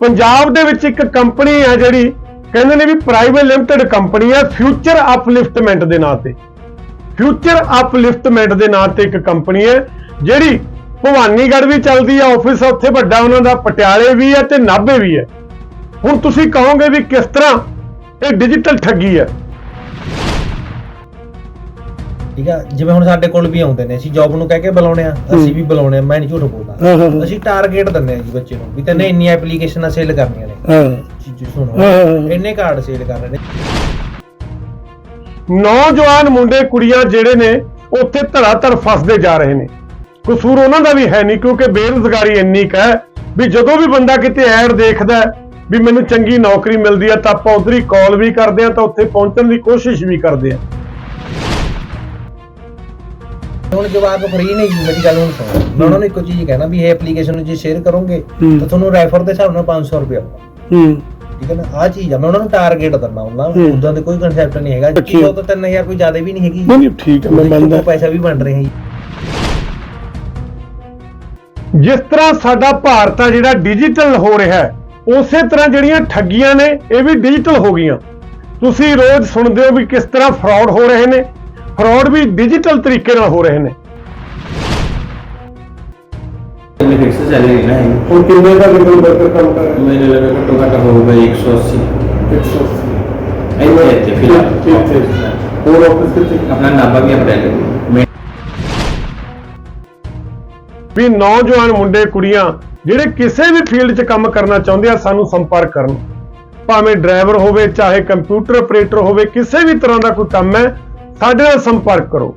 ਪੰਜਾਬ ਦੇ ਵਿੱਚ ਇੱਕ ਕੰਪਨੀ ਹੈ ਜਿਹੜੀ ਕਹਿੰਦੇ ਨੇ ਵੀ ਪ੍ਰਾਈਵੇਟ ਲਿਮਟਿਡ ਕੰਪਨੀ ਹੈ ਫਿਊਚਰ ਅਪਲਿਫਟਮੈਂਟ ਦੇ ਨਾਂ ਤੇ। ਫਿਊਚਰ ਅਪਲਿਫਟਮੈਂਟ ਦੇ ਨਾਂ ਤੇ ਇੱਕ ਕੰਪਨੀ ਹੈ, ਜਿਹੜੀ ਭਵਾਨੀਗੜ੍ਹ ਵੀ ਚੱਲਦੀ ਹੈ ਆਫਿਸ ਉੱਥੇ ਵੱਡਾ ਉਹਨਾਂ ਦਾ ਪਟਿਆਲੇ ਵੀ ਹੈ ਤੇ ਨਾਭੇ ਵੀ ਹੈ ਹੁਣ ਤੁਸੀਂ ਕਹੋਗੇ ਵੀ ਕਿਸ ਤਰ੍ਹਾਂ ਇਹ ਡਿਜੀਟਲ ਠੱਗੀ ਹੈ ਠੀਕ ਆ? ਜਿਵੇਂ ਹੁਣ ਸਾਡੇ ਕੋਲ ਵੀ ਆਉਂਦੇ ਨੇ ਅਸੀਂ ਜੌਬ ਨੂੰ ਕਹਿ ਕੇ ਬੁਲਾਉਣੇ ਆ ਅਸੀਂ ਵੀ ਬੁਲਾਉਣੇ ਆ ਮੈਂ ਨਹੀਂ ਝੂਠ ਹਾਂ, ਬੋਲਦਾ ਹਾਂ। ਅਸੀਂ ਟਾਰਗੇਟ ਦਿੰਦੇ ਆ ਜੀ ਬੱਚੇ ਨੂੰ ਵੀ ਤੈਨੇ ਇੰਨੀਆਂ ਐਪਲੀਕੇਸ਼ਨਾਂ ਸੇਲ ਕਰਨੀਆਂ ਨੇ। ਹਾਂ। ਜੀ ਸੁਣੋ। ਇੰਨੇ ਕਾਰਡ ਸੇਲ ਕਰਨੇ ਨੇ। ਨੌਜਵਾਨ ਮੁੰਡੇ ਕੁੜੀਆਂ ਜਿਹੜੇ ਨੇ ਉੱਥੇ ਧੜਾ ਧੜ ਫਸਦੇ ਜਾ ਰਹੇ ਨੇ। ਕਸੂਰ ਉਹਨਾਂ ਦਾ ਵੀ ਹੈ ਨਹੀਂ ਕਿਉਂਕਿ ਬੇਰੁਜ਼ਗਾਰੀ ਇੰਨੀ ਕੁ ਹੈ ਵੀ ਜਦੋਂ ਵੀ ਬੰਦਾ ਕਿਤੇ ਐਡ ਦੇਖਦਾ ਹੈ ਵੀ ਮੈਨੂੰ ਚੰਗੀ ਨੌਕਰੀ ਮਿਲਦੀ ਹੈ ਤਾਂ ਆਪਾਂ ਉਧਰ ਹੀ ਕਾਲ ਵੀ ਕਰਦੇ ਆ ਤਾਂ ਉੱਥੇ ਪਹੁੰਚਣ ਦੀ ਕੋਸ਼ਿਸ਼ ਵੀ ਕਰਦੇ ਆ ਹੁਣ ਜਵਾਬ ਫ੍ਰੀ ਨਹੀਂ ਜੀ ਮੇਰੀ ਗੱਲ ਹੁਣ ਸੁਣੋ। ਮੈਂ ਉਹਨਾਂ ਨੂੰ ਇੱਕੋ ਚੀਜ਼ ਕਹਿਣਾ ਵੀ ਇਹ ਐਪਲੀਕੇਸ਼ਨ ਨੂੰ ਜੇ ਸ਼ੇਅਰ ਕਰੋਗੇ। ਤਾਂ ਤੁਹਾਨੂੰ ਰੈਫਰ ਦੇ ਹਿਸਾਬ ਨਾਲ 500 ਰੁਪਏ ਆਊਗਾ। ਹੂੰ। ਠੀਕ ਹੈ ਨਾ? ਆ ਚੀਜ਼ ਆ ਮੈਂ ਉਹਨਾਂ ਨੂੰ ਟਾਰਗੇਟ ਦਿੰਦਾ ਉਹਨਾਂ ਹੂੰ। ਉਦਾਂ ਦੇ ਕੋਈ ਕਨਸੈਪਟ ਨਹੀਂ ਹੈਗਾ। ਅੱਛਾ। ਜੀ ਉਹ ਤਾਂ 3000 ਕੋਈ ਜ਼ਿਆਦਾ ਵੀ ਨਹੀਂ ਹੈਗੀ। ਨਹੀਂ ਨਹੀਂ ਠੀਕ ਹੈ ਮੈਂ ਮੰਨਦਾ। ਪੈਸਾ ਵੀ ਬਣ ਰਿਹਾ ਜੀ ਜਿਸ ਤਰ੍ਹਾਂ ਸਾਡਾ ਭਾਰਤ ਆ ਜਿਹੜਾ ਡਿਜੀਟਲ ਹੋ ਰਿਹਾ ਹੈ ਉਸੇ ਤਰ੍ਹਾਂ ਜਿਹੜੀਆਂ ਠੱਗੀਆਂ ਨੇ ਇਹ ਵੀ ਡਿਜੀਟਲ ਹੋ ਗਈਆਂ। ਤੁਸੀਂ ਰੋਜ਼ ਸੁਣਦੇ ਹੋ ਵੀ ਕਿਸ ਤਰ੍ਹਾਂ ਫਰਾਡ ਹੋ ਰਹੇ ਨੇ। ਫਰਾਡ ਵੀ ਡਿਜੀਟਲ ਤਰੀਕੇ ਨਾਲ ਹੋ ਰਹੇ ਨੇ मेरी फिक्स सैलरी ना है ਹੁਣ ਕਿੰਨੇ ਦਾ ਕਿੰਨੇ ਵਰਕਰ ਕੰਮ ਕਰ ਰਿਹਾ मेरे लगे घट्टो घट्ट होगा एक सौ अस्सी 180 ऐसे थे फिलहाल ਠੀਕ ਠੀਕ ਹੋਰ ਆਫਿਸ ਕਿੱਥੇ अपना नापा भी अपडेट मैं ਵੀ ਨੌਜਵਾਨ ਮੁੰਡੇ ਕੁੜੀਆਂ ਜਿਹੜੇ ਕਿਸੇ ਵੀ ਫੀਲਡ 'ਚ ਕੰਮ ਕਰਨਾ ਚਾਹੁੰਦੇ ਆ ਸਾਨੂੰ ਸੰਪਰਕ ਕਰਨ ਭਾਵੇਂ ਡਰਾਈਵਰ ਹੋਵੇ ਚਾਹੇ ਕੰਪਿਊਟਰ ਆਪਰੇਟਰ ਹੋਵੇ ਕਿਸੇ ਵੀ ਤਰ੍ਹਾਂ ਦਾ ਕੋਈ ਕੰਮ ਹੈ ਸਾਡੇ ਨਾਲ ਸੰਪਰਕ ਕਰੋ।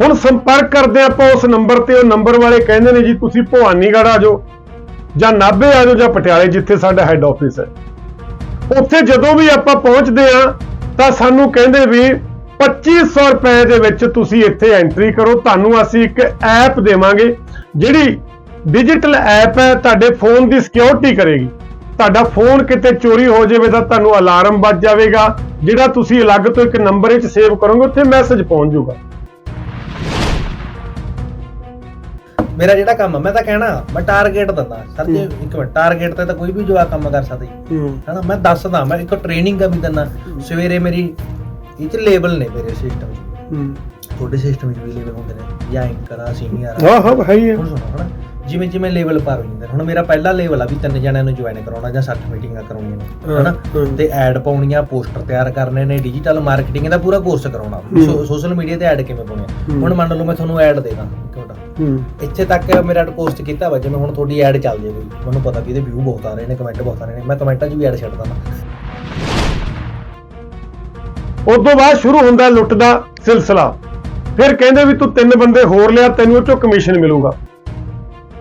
ਹੁਣ ਸੰਪਰਕ ਕਰਦੇ ਹਾਂ ਆਪਾਂ ਉਸ ਨੰਬਰ ਤੇ, ਉਹ ਨੰਬਰ ਵਾਲੇ ਕਹਿੰਦੇ ਨੇ ਜੀ, ਤੁਸੀਂ ਭਵਾਨੀਗੜ੍ਹ ਆ ਜਾਓ, ਜਾਂ ਨਾਭੇ ਆ ਜਾਓ, ਜਾਂ ਪਟਿਆਲੇ, ਜਿੱਥੇ ਸਾਡਾ ਹੈੱਡ ਆਫਿਸ ਹੈ। ਉੱਥੇ ਜਦੋਂ ਵੀ ਆਪਾਂ ਪਹੁੰਚਦੇ ਆ ਤਾਂ ਸਾਨੂੰ ਕਹਿੰਦੇ ਵੀ 2500 ਰੁਪਏ ਦੇ ਵਿੱਚ ਤੁਸੀਂ ਇੱਥੇ ਐਂਟਰੀ ਕਰੋ। ਤੁਹਾਨੂੰ ਅਸੀਂ ਇੱਕ ਐਪ ਦੇਵਾਂਗੇ, ਜਿਹੜੀ ਡਿਜੀਟਲ ਐਪ ਹੈ, ਤੁਹਾਡੇ ਫੋਨ ਦੀ ਸਿਕਿਉਰਿਟੀ ਕਰੇਗੀ। ਤੁਹਾਡਾ ਫੋਨ ਕਿਤੇ ਚੋਰੀ ਹੋ ਜਾਵੇ ਤਾਂ ਤੁਹਾਨੂੰ ਅਲਾਰਮ ਵੱਜ ਜਾਵੇਗਾ। ਜਿਹੜਾ ਤੁਸੀਂ ਅਲੱਗ ਤੋਂ ਇੱਕ ਨੰਬਰ ਵਿੱਚ ਸੇਵ ਕਰੋਗੇ ਉੱਥੇ ਮੈਸੇਜ ਪਹੁੰਚ ਜਾਊਗਾ। ਮੇਰਾ ਜਿਹੜਾ ਕੰਮ ਆ ਮੈਂ ਤਾਂ ਕਹਿਣਾ ਮੈਂ ਟਾਰਗੇਟ ਦਿੰਦਾ। ਸਰ ਜੀ ਇੱਕ ਮਿੰਟ ਟਾਰਗੇਟ ਤੇ ਤਾਂ ਕੋਈ ਵੀ ਜਵਾਬ ਕੰਮ ਕਰ ਸਕਦਾ ਜੀ। ਹੂੰ। ਹਨਾ ਮੈਂ ਦੱਸਦਾ ਮੈਂ ਇੱਕ ਟ੍ਰੇਨਿੰਗ ਵੀ ਦਿੰਦਾ। ਸਵੇਰੇ ਮੇਰੀ ਇਹ ਚ ਲੇਬਲ ਨੇ ਮੇਰੇ ਸਿਸਟਮ ਹੂੰ। ਤੁਹਾਡੇ ਸਿਸਟਮ 'ਚ ਵੀ ਲੇਬਲ ਹੁੰਦੇ ਨੇ ਜਾਂ ਐਂਕਰ ਆ ਸੀਨੀਅਰ ਹਾਂ ਹਾਂ ਹੈ ਹੀ ਹੈ ਹੁਣ ਸੁਣੋ ਹਨਾ ਜਿਵੇਂ ਜਿਵੇਂ ਲੈਵਲ ਪਰ ਹੋ ਜਾਂਦੇ ਨੇ। ਹੁਣ ਮੇਰਾ ਪਹਿਲਾ ਲੈਵਲ ਆ ਵੀ ਤਿੰਨ ਜਣਿਆਂ ਨੂੰ ਜੁਆਇਨ ਕਰਾਉਣਾ ਜਾਂ 60 ਮੀਟਿੰਗਾਂ ਕਰਾਉਣੀਆਂ ਨੇ ਹਾਂ, ਹਨਾ ਹਾਂ। ਤੇ ਐਡ ਪਾਉਣੀਆਂ ਪੋਸਟਰ ਤਿਆਰ ਕਰਨੇ ਨੇ ਡਿਜੀਟਲ ਮਾਰਕੀਟਿੰਗ ਦਾ ਪੂਰਾ ਕੋਰਸ ਕਰਾਉਣਾ ਹੂੰ। ਸੋਸ਼ਲ ਮੀਡੀਆ ਤੇ ਐਡ ਕਿਵੇਂ ਪਾਉਣੀ ਆ। ਹੂੰ। ਹੁਣ ਮੰਨ ਲਓ ਮੈਂ ਤੁਹਾਨੂੰ ਐਡ ਦੇ ਦਾਂ ਇੱਕ ਮਿੰਟ ਹੂੰ ਇੱਥੇ ਤੱਕ ਮੇਰਾ ਪੋਸਟ ਕੀਤਾ ਵਾ ਜਿਵੇਂ ਹੁਣ ਤੁਹਾਡੀ ਐਡ ਚੱਲ ਜੇ ਕੋਈ ਮੈਨੂੰ ਪਤਾ ਵੀ ਇਹਦੇ ਵਿਊ ਬਹੁਤ ਆ ਰਹੇ ਨੇ ਕਮੈਂਟ ਬਹੁਤ ਆ ਰਹੇ ਨੇ ਮੈਂ ਕਮੈਂਟਾਂ 'ਚ ਵੀ ਐਡ ਛੱਡ ਦਾਂ ਉਸ ਤੋਂ ਬਾਅਦ ਸ਼ੁਰੂ ਹੁੰਦਾ ਲੁੱਟ ਦਾ ਸਿਲਸਿਲਾ ਫਿਰ ਕਹਿੰਦੇ ਵੀ ਤੂੰ ਤਿੰਨ ਬੰਦੇ ਹੋਰ ਲਿਆ, ਤੈਨੂੰ ਉਹ ਚੋਂ ਕਮਿਸ਼ਨ ਮਿਲੂਗਾ।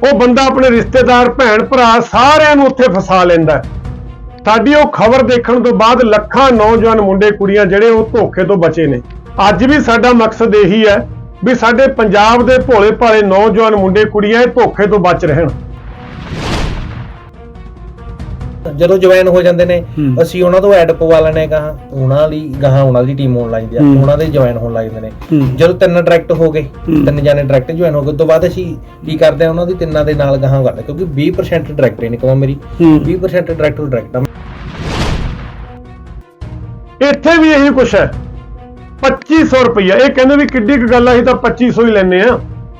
ਉਹ ਬੰਦਾ ਆਪਣੇ ਰਿਸ਼ਤੇਦਾਰ, ਭੈਣ, ਭਰਾ ਸਾਰਿਆਂ ਨੂੰ ਉੱਥੇ ਫਸਾ ਲੈਂਦਾ ਸਾਡੀ ਉਹ ਖਬਰ ਦੇਖਣ ਤੋਂ ਬਾਅਦ ਲੱਖਾਂ ਨੌਜਵਾਨ ਮੁੰਡੇ, ਕੁੜੀਆਂ ਜਿਹੜੇ ਉਹ ਧੋਖੇ ਤੋਂ ਬਚੇ ਨੇ। ਅੱਜ ਵੀ ਸਾਡਾ ਮਕਸਦ ਇਹੀ ਹੈ ਵੀ ਸਾਡੇ ਪੰਜਾਬ ਦੇ ਭੋਲੇ ਭਾਲੇ ਨੌਜਵਾਨ ਮੁੰਡੇ, ਕੁੜੀਆਂ ਇਹ ਧੋਖੇ ਤੋਂ ਬਚ ਰਹਿਣ। ਜਦੋਂ ਜੁਆਇਨ ਹੋ ਜਾਂਦੇ ਨੇ। ਅਸੀਂ ਉਹਨਾਂ ਤੋਂ ਐਡ ਪਵਾ ਲੈਣੇ ਗਾਹਾਂ ਉਹਨਾਂ ਲਈ ਗਾਹਾਂ ਉਹਨਾਂ ਦੀ ਟੀਮ ਹੋਣ ਲੱਗਦੀ ਆ। ਉਹਨਾਂ ਦੇ ਜੁਆਇਨ ਹੋਣ ਲੱਗ ਜਾਂਦੇ ਨੇ। ਜਦੋਂ ਤਿੰਨ ਡਾਇਰੈਕਟ ਹੋ ਗਏ। ਤਿੰਨ ਜਾਨੇ ਡਾਇਰੈਕਟ ਜੁਆਇਨ ਹੋ ਗਏ ਉਸ ਤੋਂ ਬਾਅਦ ਅਸੀਂ ਕੀ ਕਰਦੇ ਆ ਉਹਨਾਂ ਦੀ ਤਿੰਨਾਂ ਦੇ ਨਾਲ ਗਾਹਾਂ ਕਰਦੇ ਕਿਉਂਕਿ 20% ਡਾਇਰੈਕਟ ਇਨਕਮ ਆ ਮੇਰੀ ਹੂੰ 20% ਡਾਇਰੈਕਟ ਡਾਇਰੈਕਟ ਆ ਇੱਥੇ ਵੀ ਇਹੀ ਕੁਛ ਹੈ 2500 ਰੁਪਈਆ ਇਹ ਕਹਿੰਦੇ ਵੀ ਕਿੱਡੀ ਕੁ ਗੱਲ ਆ ਅਸੀਂ ਤਾਂ 2500 ਹੀ ਲੈਨੇ ਆ